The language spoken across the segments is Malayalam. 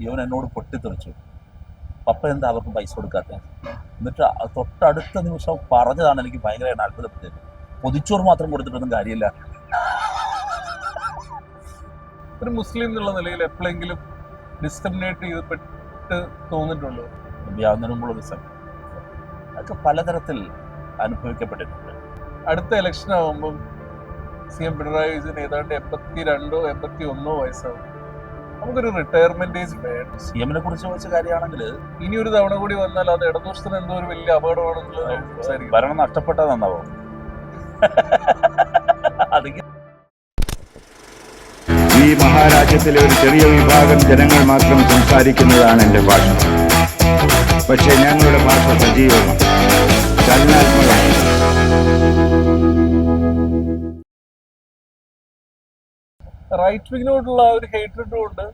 ഇവൻ എന്നോട് പൊട്ടിത്തെറിച്ചു. പപ്പ എന്താ അവർക്ക് പൈസ കൊടുക്കാത്ത? എന്നിട്ട് തൊട്ടടുത്ത നിമിഷം പറഞ്ഞതാണ് എനിക്ക് ഭയങ്കരമായിട്ട് അത്ഭുതപ്പെട്ടത്. പൊതിച്ചോറ് മാത്രം കൊടുത്തിട്ടൊന്നും കാര്യമില്ല. ഒരു മുസ്ലിം എന്നുള്ള നിലയിൽ എപ്പോഴെങ്കിലും ഡിസ്ക്രിമിനേറ്റ് ചെയ്തപ്പെട്ട് തോന്നിയിട്ടുണ്ടോ? വ്യാപനത്തിന് മുമ്പുള്ള ദിവസം. അതൊക്കെ പലതരത്തിൽ അനുഭവിക്കപ്പെട്ടിട്ടുണ്ട്. അടുത്ത ഇലക്ഷൻ ആവുമ്പം സി എം പിണറായി വിജയൻ ഏതാണ്ട് എൺപത്തി രണ്ടോ എൺപത്തി ഒന്നോ വയസ്സാവും. നമുക്കൊരു റിട്ടയർമെന്റ് ഏജ് വേണം. സി എമ്മിനെ കുറിച്ച് വെച്ച കാര്യമാണെങ്കിൽ ഇനി ഒരു തവണ കൂടി വന്നാൽ അത് ഇടതുപക്ഷത്തിന് എന്തോ ഒരു വലിയ അപകടമാണെന്നുള്ളത് ഭരണം നഷ്ടപ്പെട്ടാൽ നന്നാവും. ഈ മഹാരാജ്യത്തിലെ ഒരു ചെറിയ വിഭാഗം ജനങ്ങൾ മാത്രം സംസാരിക്കുന്നതാണ് എന്റെ ഭാഷ. പക്ഷേ ഞങ്ങളുടെ ഭാഷ സജീവമാണ്. ചലനാത്മകമാണ്. റൈറ്റ് വിങ്ങിനോടുള്ള ഒരു ഹേറ്റഡ് കൊണ്ട്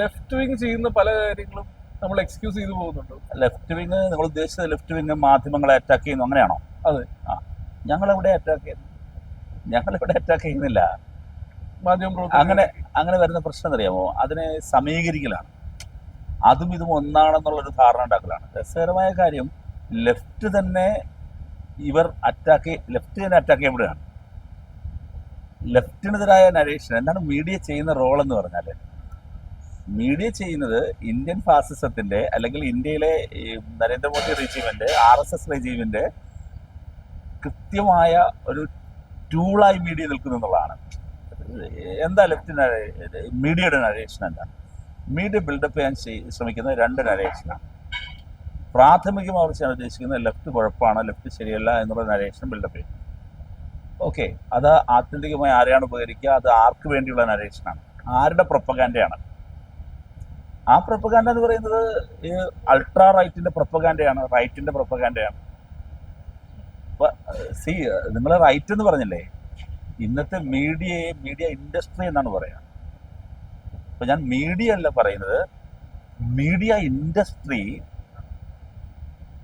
ലെഫ്റ്റ് വിങ് ചെയ്യുന്ന പല കാര്യങ്ങളും നമ്മൾ എക്സ്ക്യൂസ് ചെയ്തു പോകുന്നുണ്ട്. ലെഫ്റ്റ് വിങ് നിങ്ങൾ ഉദ്ദേശിച്ചത് ലെഫ്റ്റ് വിങ് മാധ്യമങ്ങളെ അറ്റാക്ക് ചെയ്യുന്നു അങ്ങനെയാണോ? അതെ. ആ ഞങ്ങളെവിടെ അറ്റാക്ക് ചെയ്യുന്നു? ഞങ്ങളിവിടെ അറ്റാക്ക് ചെയ്യുന്നില്ല. അങ്ങനെ അങ്ങനെ വരുന്ന പ്രശ്നം അറിയാമോ? അതിനെ സമീകരിക്കലാണ്. അതും ഇതും ഒന്നാണെന്നുള്ളൊരു ധാരണ ഉണ്ടാക്കലാണ്. രസകരമായ കാര്യം ലെഫ്റ്റ് തന്നെ ഇവർ അറ്റാക്ക് ലെഫ്റ്റ് തന്നെ അറ്റാക്ക് ചെയ്യപ്പെടുകയാണ് ലെഫ്റ്റിനെതിരായ നരേഷൻ എന്താണ് മീഡിയ ചെയ്യുന്ന റോൾ എന്ന് പറഞ്ഞാൽ മീഡിയ ചെയ്യുന്നത് ഇന്ത്യൻ ഫാസിസത്തിന്റെ അല്ലെങ്കിൽ ഇന്ത്യയിലെ നരേന്ദ്രമോദി റെജീമിന്റെ ആർ എസ് എസ് റെജീമിന്റെ കൃത്യമായ ഒരു ടൂളായി മീഡിയ നിൽക്കുന്നു എന്നുള്ളതാണ്. എന്താ ലെഫ്റ്റ് മീഡിയയുടെ നരേഷൻ എന്താ? മീഡിയ ബിൽഡപ്പ് ചെയ്യാൻ ചെയ്- ശ്രമിക്കുന്ന രണ്ട് നരേഷനാണ് പ്രാഥമികമായി അവർ ഉദ്ദേശിക്കുന്നത് ലെഫ്റ്റ് കുഴപ്പമാണ് ലെഫ്റ്റ് ശരിയല്ല എന്നുള്ള നരേഷൻ ബിൽഡപ്പ് ചെയ്യും. ഓക്കെ അത് ആത്യന്തികമായി ആരെയാണ് ഉപകരിക്കുക? അത് ആർക്ക് വേണ്ടിയുള്ള നരേഷനാണ് ആരുടെ പ്രൊപ്പഗാൻഡയാണ്? ആ പ്രൊപ്പഗാൻഡ എന്ന് പറയുന്നത് ഈ അൾട്രാ റൈറ്റിന്റെ പ്രൊപ്പഗാൻഡയാണ് റൈറ്റിന്റെ പ്രൊപ്പഗാൻഡയാണ്. സി നിങ്ങൾ റൈറ്റ് എന്ന് പറഞ്ഞില്ലേ? ഇന്നത്തെ മീഡിയയെ മീഡിയ ഇൻഡസ്ട്രി എന്നാണ് പറയുക. അപ്പൊ ഞാൻ മീഡിയ അല്ല പറയുന്നത്. Media industry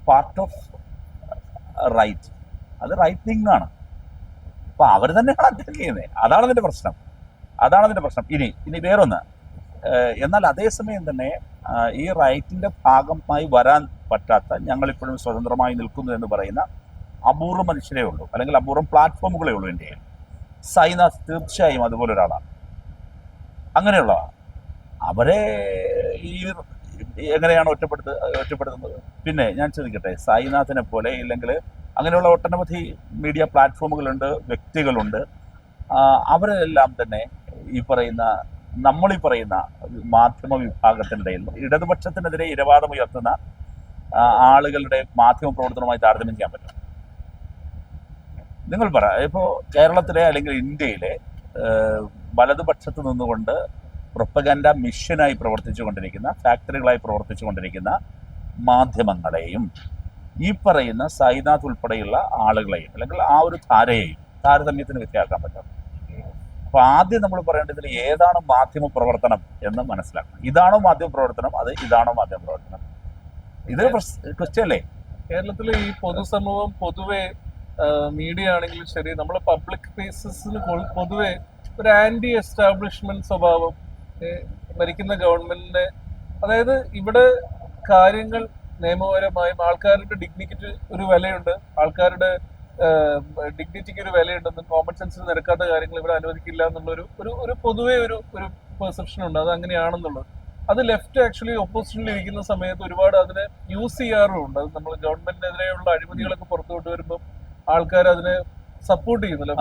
part of right അത് റൈറ്റ് വിങ് ആണ്. അപ്പൊ അവർ തന്നെയാണ് അറ്റാക്ക് ചെയ്യുന്നത്. അതാണ് അതിന്റെ പ്രശ്നം. അതാണ് അതിന്റെ പ്രശ്നം. ഇനി ഇനി വേറൊന്ന്. എന്നാൽ അതേസമയം തന്നെ ഈ റൈറ്റിന്റെ ഭാഗമായി വരാൻ പറ്റാത്ത ഞങ്ങൾ ഇപ്പോഴും സ്വതന്ത്രമായി നിൽക്കുന്നു എന്ന് പറയുന്ന അപൂർവ മനുഷ്യരേ ഉള്ളൂ. അല്ലെങ്കിൽ അപൂർവം പ്ലാറ്റ്ഫോമുകളേ ഉള്ളൂ ഇന്ത്യയിൽ. സൈനാസ് തീർച്ചയായും അതുപോലെ ഒരാളാണ് അങ്ങനെയുള്ള അവരെ ഈ എങ്ങനെയാണ് ഒറ്റപ്പെടുത്ത ഒറ്റപ്പെടുത്തുന്നത്? പിന്നെ ഞാൻ ചോദിക്കട്ടെ സായിനാഥിനെ പോലെ ഇല്ലെങ്കിൽ അങ്ങനെയുള്ള ഒട്ടനവധി മീഡിയ പ്ലാറ്റ്ഫോമുകളുണ്ട് വ്യക്തികളുണ്ട്. അവരെല്ലാം തന്നെ ഈ പറയുന്ന നമ്മളീ പറയുന്ന മാധ്യമ വിഭാഗത്തിനിടയിൽ ഇടതുപക്ഷത്തിനെതിരെ ഇരവാദം ഉയർത്തുന്ന ആളുകളുടെ മാധ്യമ പ്രവർത്തനവുമായി താരതമ്യം ചെയ്യാൻ പറ്റും. നിങ്ങൾ പറ ഇപ്പോൾ കേരളത്തിലെ അല്ലെങ്കിൽ ഇന്ത്യയിലെ വലതുപക്ഷത്ത് നിന്നുകൊണ്ട് പ്രൊപ്പഗൻഡ മിഷനായി പ്രവർത്തിച്ചു കൊണ്ടിരിക്കുന്ന ഫാക്ടറികളായി പ്രവർത്തിച്ചു കൊണ്ടിരിക്കുന്ന മാധ്യമങ്ങളെയും ഈ പറയുന്ന സൈനാഥ് ഉൾപ്പെടെയുള്ള ആളുകളെയും അല്ലെങ്കിൽ ആ ഒരു ധാരയെയും താരതമ്യത്തിന് വ്യത്യാസം പറ്റും. അപ്പൊ ആദ്യം നമ്മൾ പറയേണ്ടതിൽ ഏതാണ് മാധ്യമ പ്രവർത്തനം എന്ന് മനസ്സിലാക്കണം. ഇതാണോ മാധ്യമ പ്രവർത്തനം? അത് ഇതാണോ മാധ്യമ പ്രവർത്തനം? ഇത് ക്വസ്റ്റ്യൻ അല്ലേ? കേരളത്തിലെ ഈ പൊതുസമൂഹം പൊതുവെ മീഡിയ ആണെങ്കിലും ശരി നമ്മളെ പബ്ലിക് സ്പേസസിന് പൊതുവെ ഒരു ആന്റി എസ്റ്റാബ്ലിഷ്മെന്റ് സ്വഭാവം ഭരിക്കുന്ന ഗവൺമെന്റിന്റെ അതായത് ഇവിടെ കാര്യങ്ങൾ നിയമപരമായും ആൾക്കാരുടെ ഡിഗ്നിറ്റിക്ക് ഒരു വിലയുണ്ട്. ആൾക്കാരുടെ ഡിഗ്നിറ്റിക്ക് ഒരു വിലയുണ്ടെന്നും കോമൺ സെൻസിൽ നിരക്കാത്ത കാര്യങ്ങൾ ഇവിടെ അനുവദിക്കില്ല എന്നുള്ളൊരു ഒരു ഒരു പൊതുവെ ഒരു ഒരു പെർസെപ്ഷൻ ഉണ്ട്. അത് അങ്ങനെയാണെന്നുള്ളത്. അത് ലെഫ്റ്റ് ആക്ച്വലി ഓപ്പോസിഷനിൽ ഇരിക്കുന്ന സമയത്ത് ഒരുപാട് അതിനെ യൂസ് ചെയ്യാറുമുണ്ട്. അത് നമ്മൾ ഗവൺമെന്റിനെതിരെയുള്ള അഴിമതികളൊക്കെ പുറത്തോട്ട് വരുമ്പോൾ ആൾക്കാർ അതിനെ സപ്പോർട്ട് ചെയ്യുന്നില്ല.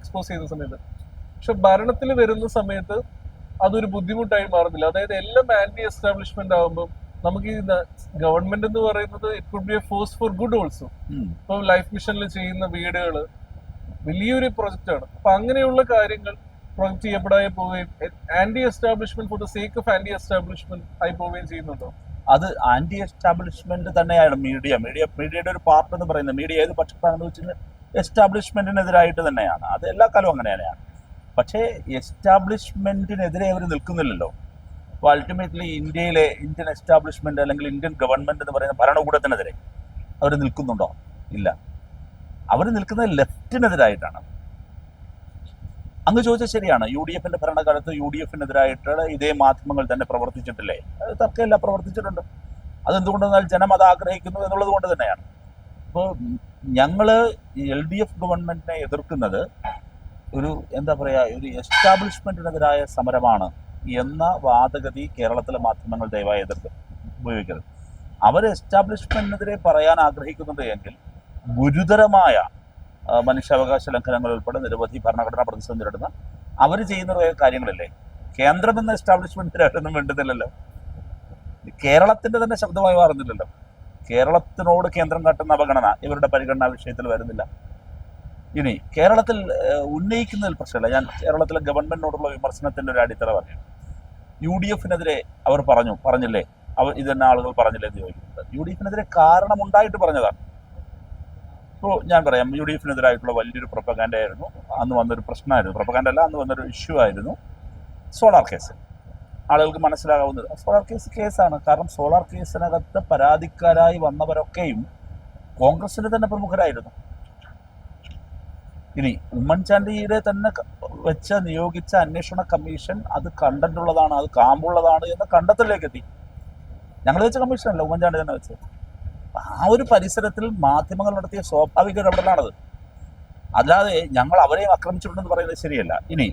എക്സ്പോസ് ചെയ്യുന്ന സമയത്ത്. പക്ഷെ ഭരണത്തിൽ വരുന്ന സമയത്ത് അതൊരു ബുദ്ധിമുട്ടായി മാറുന്നില്ല. അതായത് എല്ലാം ആന്റി എസ്റ്റാബ്ലിഷ്മെന്റ് ആകുമ്പോൾ നമുക്ക് ഈ ഗവൺമെന്റ് എന്ന് പറയുന്നത് it could be a force for good also. ഇപ്പൊ ലൈഫ് മിഷനിൽ ചെയ്യുന്ന വീടുകൾ വലിയൊരു പ്രൊജക്റ്റ് ആണ്. അപ്പൊ അങ്ങനെയുള്ള കാര്യങ്ങൾ പ്രൊജക്ട് ചെയ്യപ്പെടാതെ പോവുകയും anti establishment for the sake of anti establishment ആയി പോവുകയും ചെയ്യുന്നുണ്ടോ? അത് ആന്റി എസ്റ്റാബ്ലിഷ്മെന്റ് തന്നെയാണ് മീഡിയ മീഡിയ മീഡിയയുടെ ഒരു പാർട്ട് എന്ന് പറയുന്നത്. മീഡിയ ഏത് പക്ഷത്താണെന്ന് വെച്ചാൽ എസ്റ്റാബ്ലിഷ്മെന്റിനെതിരായിട്ട് തന്നെയാണ്. അത് എല്ലാ കാലവും അങ്ങനെ തന്നെയാണ് പക്ഷേ എസ്റ്റാബ്ലിഷ്മെന്റിനെതിരെ അവർ നിൽക്കുന്നില്ലല്ലോ. അപ്പോൾ അൾട്ടിമേറ്റ്ലി ഇന്ത്യയിലെ ഇന്ത്യൻ എസ്റ്റാബ്ലിഷ്മെന്റ് അല്ലെങ്കിൽ ഇന്ത്യൻ ഗവൺമെന്റ് എന്ന് പറയുന്ന ഭരണകൂടത്തിനെതിരെ അവർ നിൽക്കുന്നുണ്ടോ? ഇല്ല. അവർ നിൽക്കുന്നത് ലെഫ്റ്റിനെതിരായിട്ടാണ്. അങ്ങ് ചോദിച്ചത് ശരിയാണ്. യു ഡി എഫിന്റെ ഭരണകാലത്ത് യു ഡി എഫിനെതിരായിട്ട് ഇതേ മാധ്യമങ്ങൾ തന്നെ പ്രവർത്തിച്ചിട്ടില്ലേ? അത് തർക്കമില്ല പ്രവർത്തിച്ചിട്ടുണ്ട്. അതെന്തുകൊണ്ടെന്നാൽ ജനം അത് ആഗ്രഹിക്കുന്നു എന്നുള്ളത് കൊണ്ട് തന്നെയാണ്. അപ്പോൾ ഞങ്ങൾ എൽ ഡി എഫ് ഗവൺമെന്റിനെ എതിർക്കുന്നത് ഒരു എന്താ പറയുക ഒരു എസ്റ്റാബ്ലിഷ്മെന്റിനെതിരായ സമരമാണ്. എന്ന വാദഗതി കേരളത്തിലെ മാധ്യമങ്ങൾ ദയവായി എതിർത്ത് ഉപയോഗിക്കരുത്. അവർ എസ്റ്റാബ്ലിഷ്മെന്റിനെതിരെ പറയാൻ ആഗ്രഹിക്കുന്നുണ്ട് എങ്കിൽ ഗുരുതരമായ മനുഷ്യാവകാശ ലംഘനങ്ങൾ ഉൾപ്പെടെ നിരവധി ഭരണഘടനാ പ്രതിസന്ധി നേരിടുന്ന അവർ ചെയ്യുന്ന കുറേ കാര്യങ്ങളല്ലേ? കേന്ദ്രം എന്ന എസ്റ്റാബ്ലിഷ്മെന്റിനായിട്ടൊന്നും വേണ്ടുന്നില്ലല്ലോ കേരളത്തിന്റെ തന്നെ ശബ്ദമായി മാറുന്നില്ലല്ലോ. കേരളത്തിനോട് കേന്ദ്രം കാട്ടുന്ന അവഗണന ഇവരുടെ പരിഗണനാ വിഷയത്തിൽ വരുന്നില്ല. ഇനി കേരളത്തിൽ ഉന്നയിക്കുന്നതിൽ പ്രശ്നമില്ല. ഞാൻ കേരളത്തിലെ ഗവൺമെന്റിനോടുള്ള വിമർശനത്തിന്റെ ഒരു അടിത്തറ പറയാം യു ഡി എഫിനെതിരെ അവർ പറഞ്ഞു പറഞ്ഞില്ലേ? അവർ ഇത് തന്നെ ആളുകൾ പറഞ്ഞില്ലേ എന്ന് ചോദിക്കുന്നത് യു ഡി എഫിനെതിരെ കാരണമുണ്ടായിട്ട് പറഞ്ഞതാണ്. ഇപ്പോൾ ഞാൻ പറയാം യു ഡി എഫിനെതിരായിട്ടുള്ള വലിയൊരു പ്രൊപ്പഗാൻഡ ആയിരുന്നു അന്ന് വന്നൊരു പ്രശ്നമായിരുന്നു. പ്രൊപ്പഗാൻഡ അല്ല അന്ന് വന്നൊരു ഇഷ്യൂ ആയിരുന്നു സോളാർ കേസ്. ആളുകൾക്ക് മനസ്സിലാകാവുന്നത്. സോളാർ കേസ് കേസാണ്. കാരണം സോളാർ കേസിനകത്ത് പരാതിക്കാരായി വന്നവരൊക്കെയും കോൺഗ്രസിന്റെ തന്നെ പ്രമുഖരായിരുന്നു. ഇനി ഉമ്മൻചാണ്ടിയുടെ തന്നെ വെച്ച നിയോഗിച്ച അന്വേഷണ കമ്മീഷൻ അത് കണ്ടന്റുള്ളതാണ് അത് കാമ്പുള്ളതാണ് എന്ന കണ്ടെത്തലിലേക്ക് എത്തി ഞങ്ങൾ വെച്ച കമ്മീഷൻ അല്ല ഉമ്മൻചാണ്ടി തന്നെ വെച്ചത്. ആ ഒരു പരിസരത്തിൽ മാധ്യമങ്ങൾ നടത്തിയ സ്വാഭാവിക ഇടപെടലാണത് അല്ലാതെ ഞങ്ങൾ അവരെയും ആക്രമിച്ചിട്ടുണ്ടെന്ന് പറയുന്നത് ശരിയല്ല. ഇനി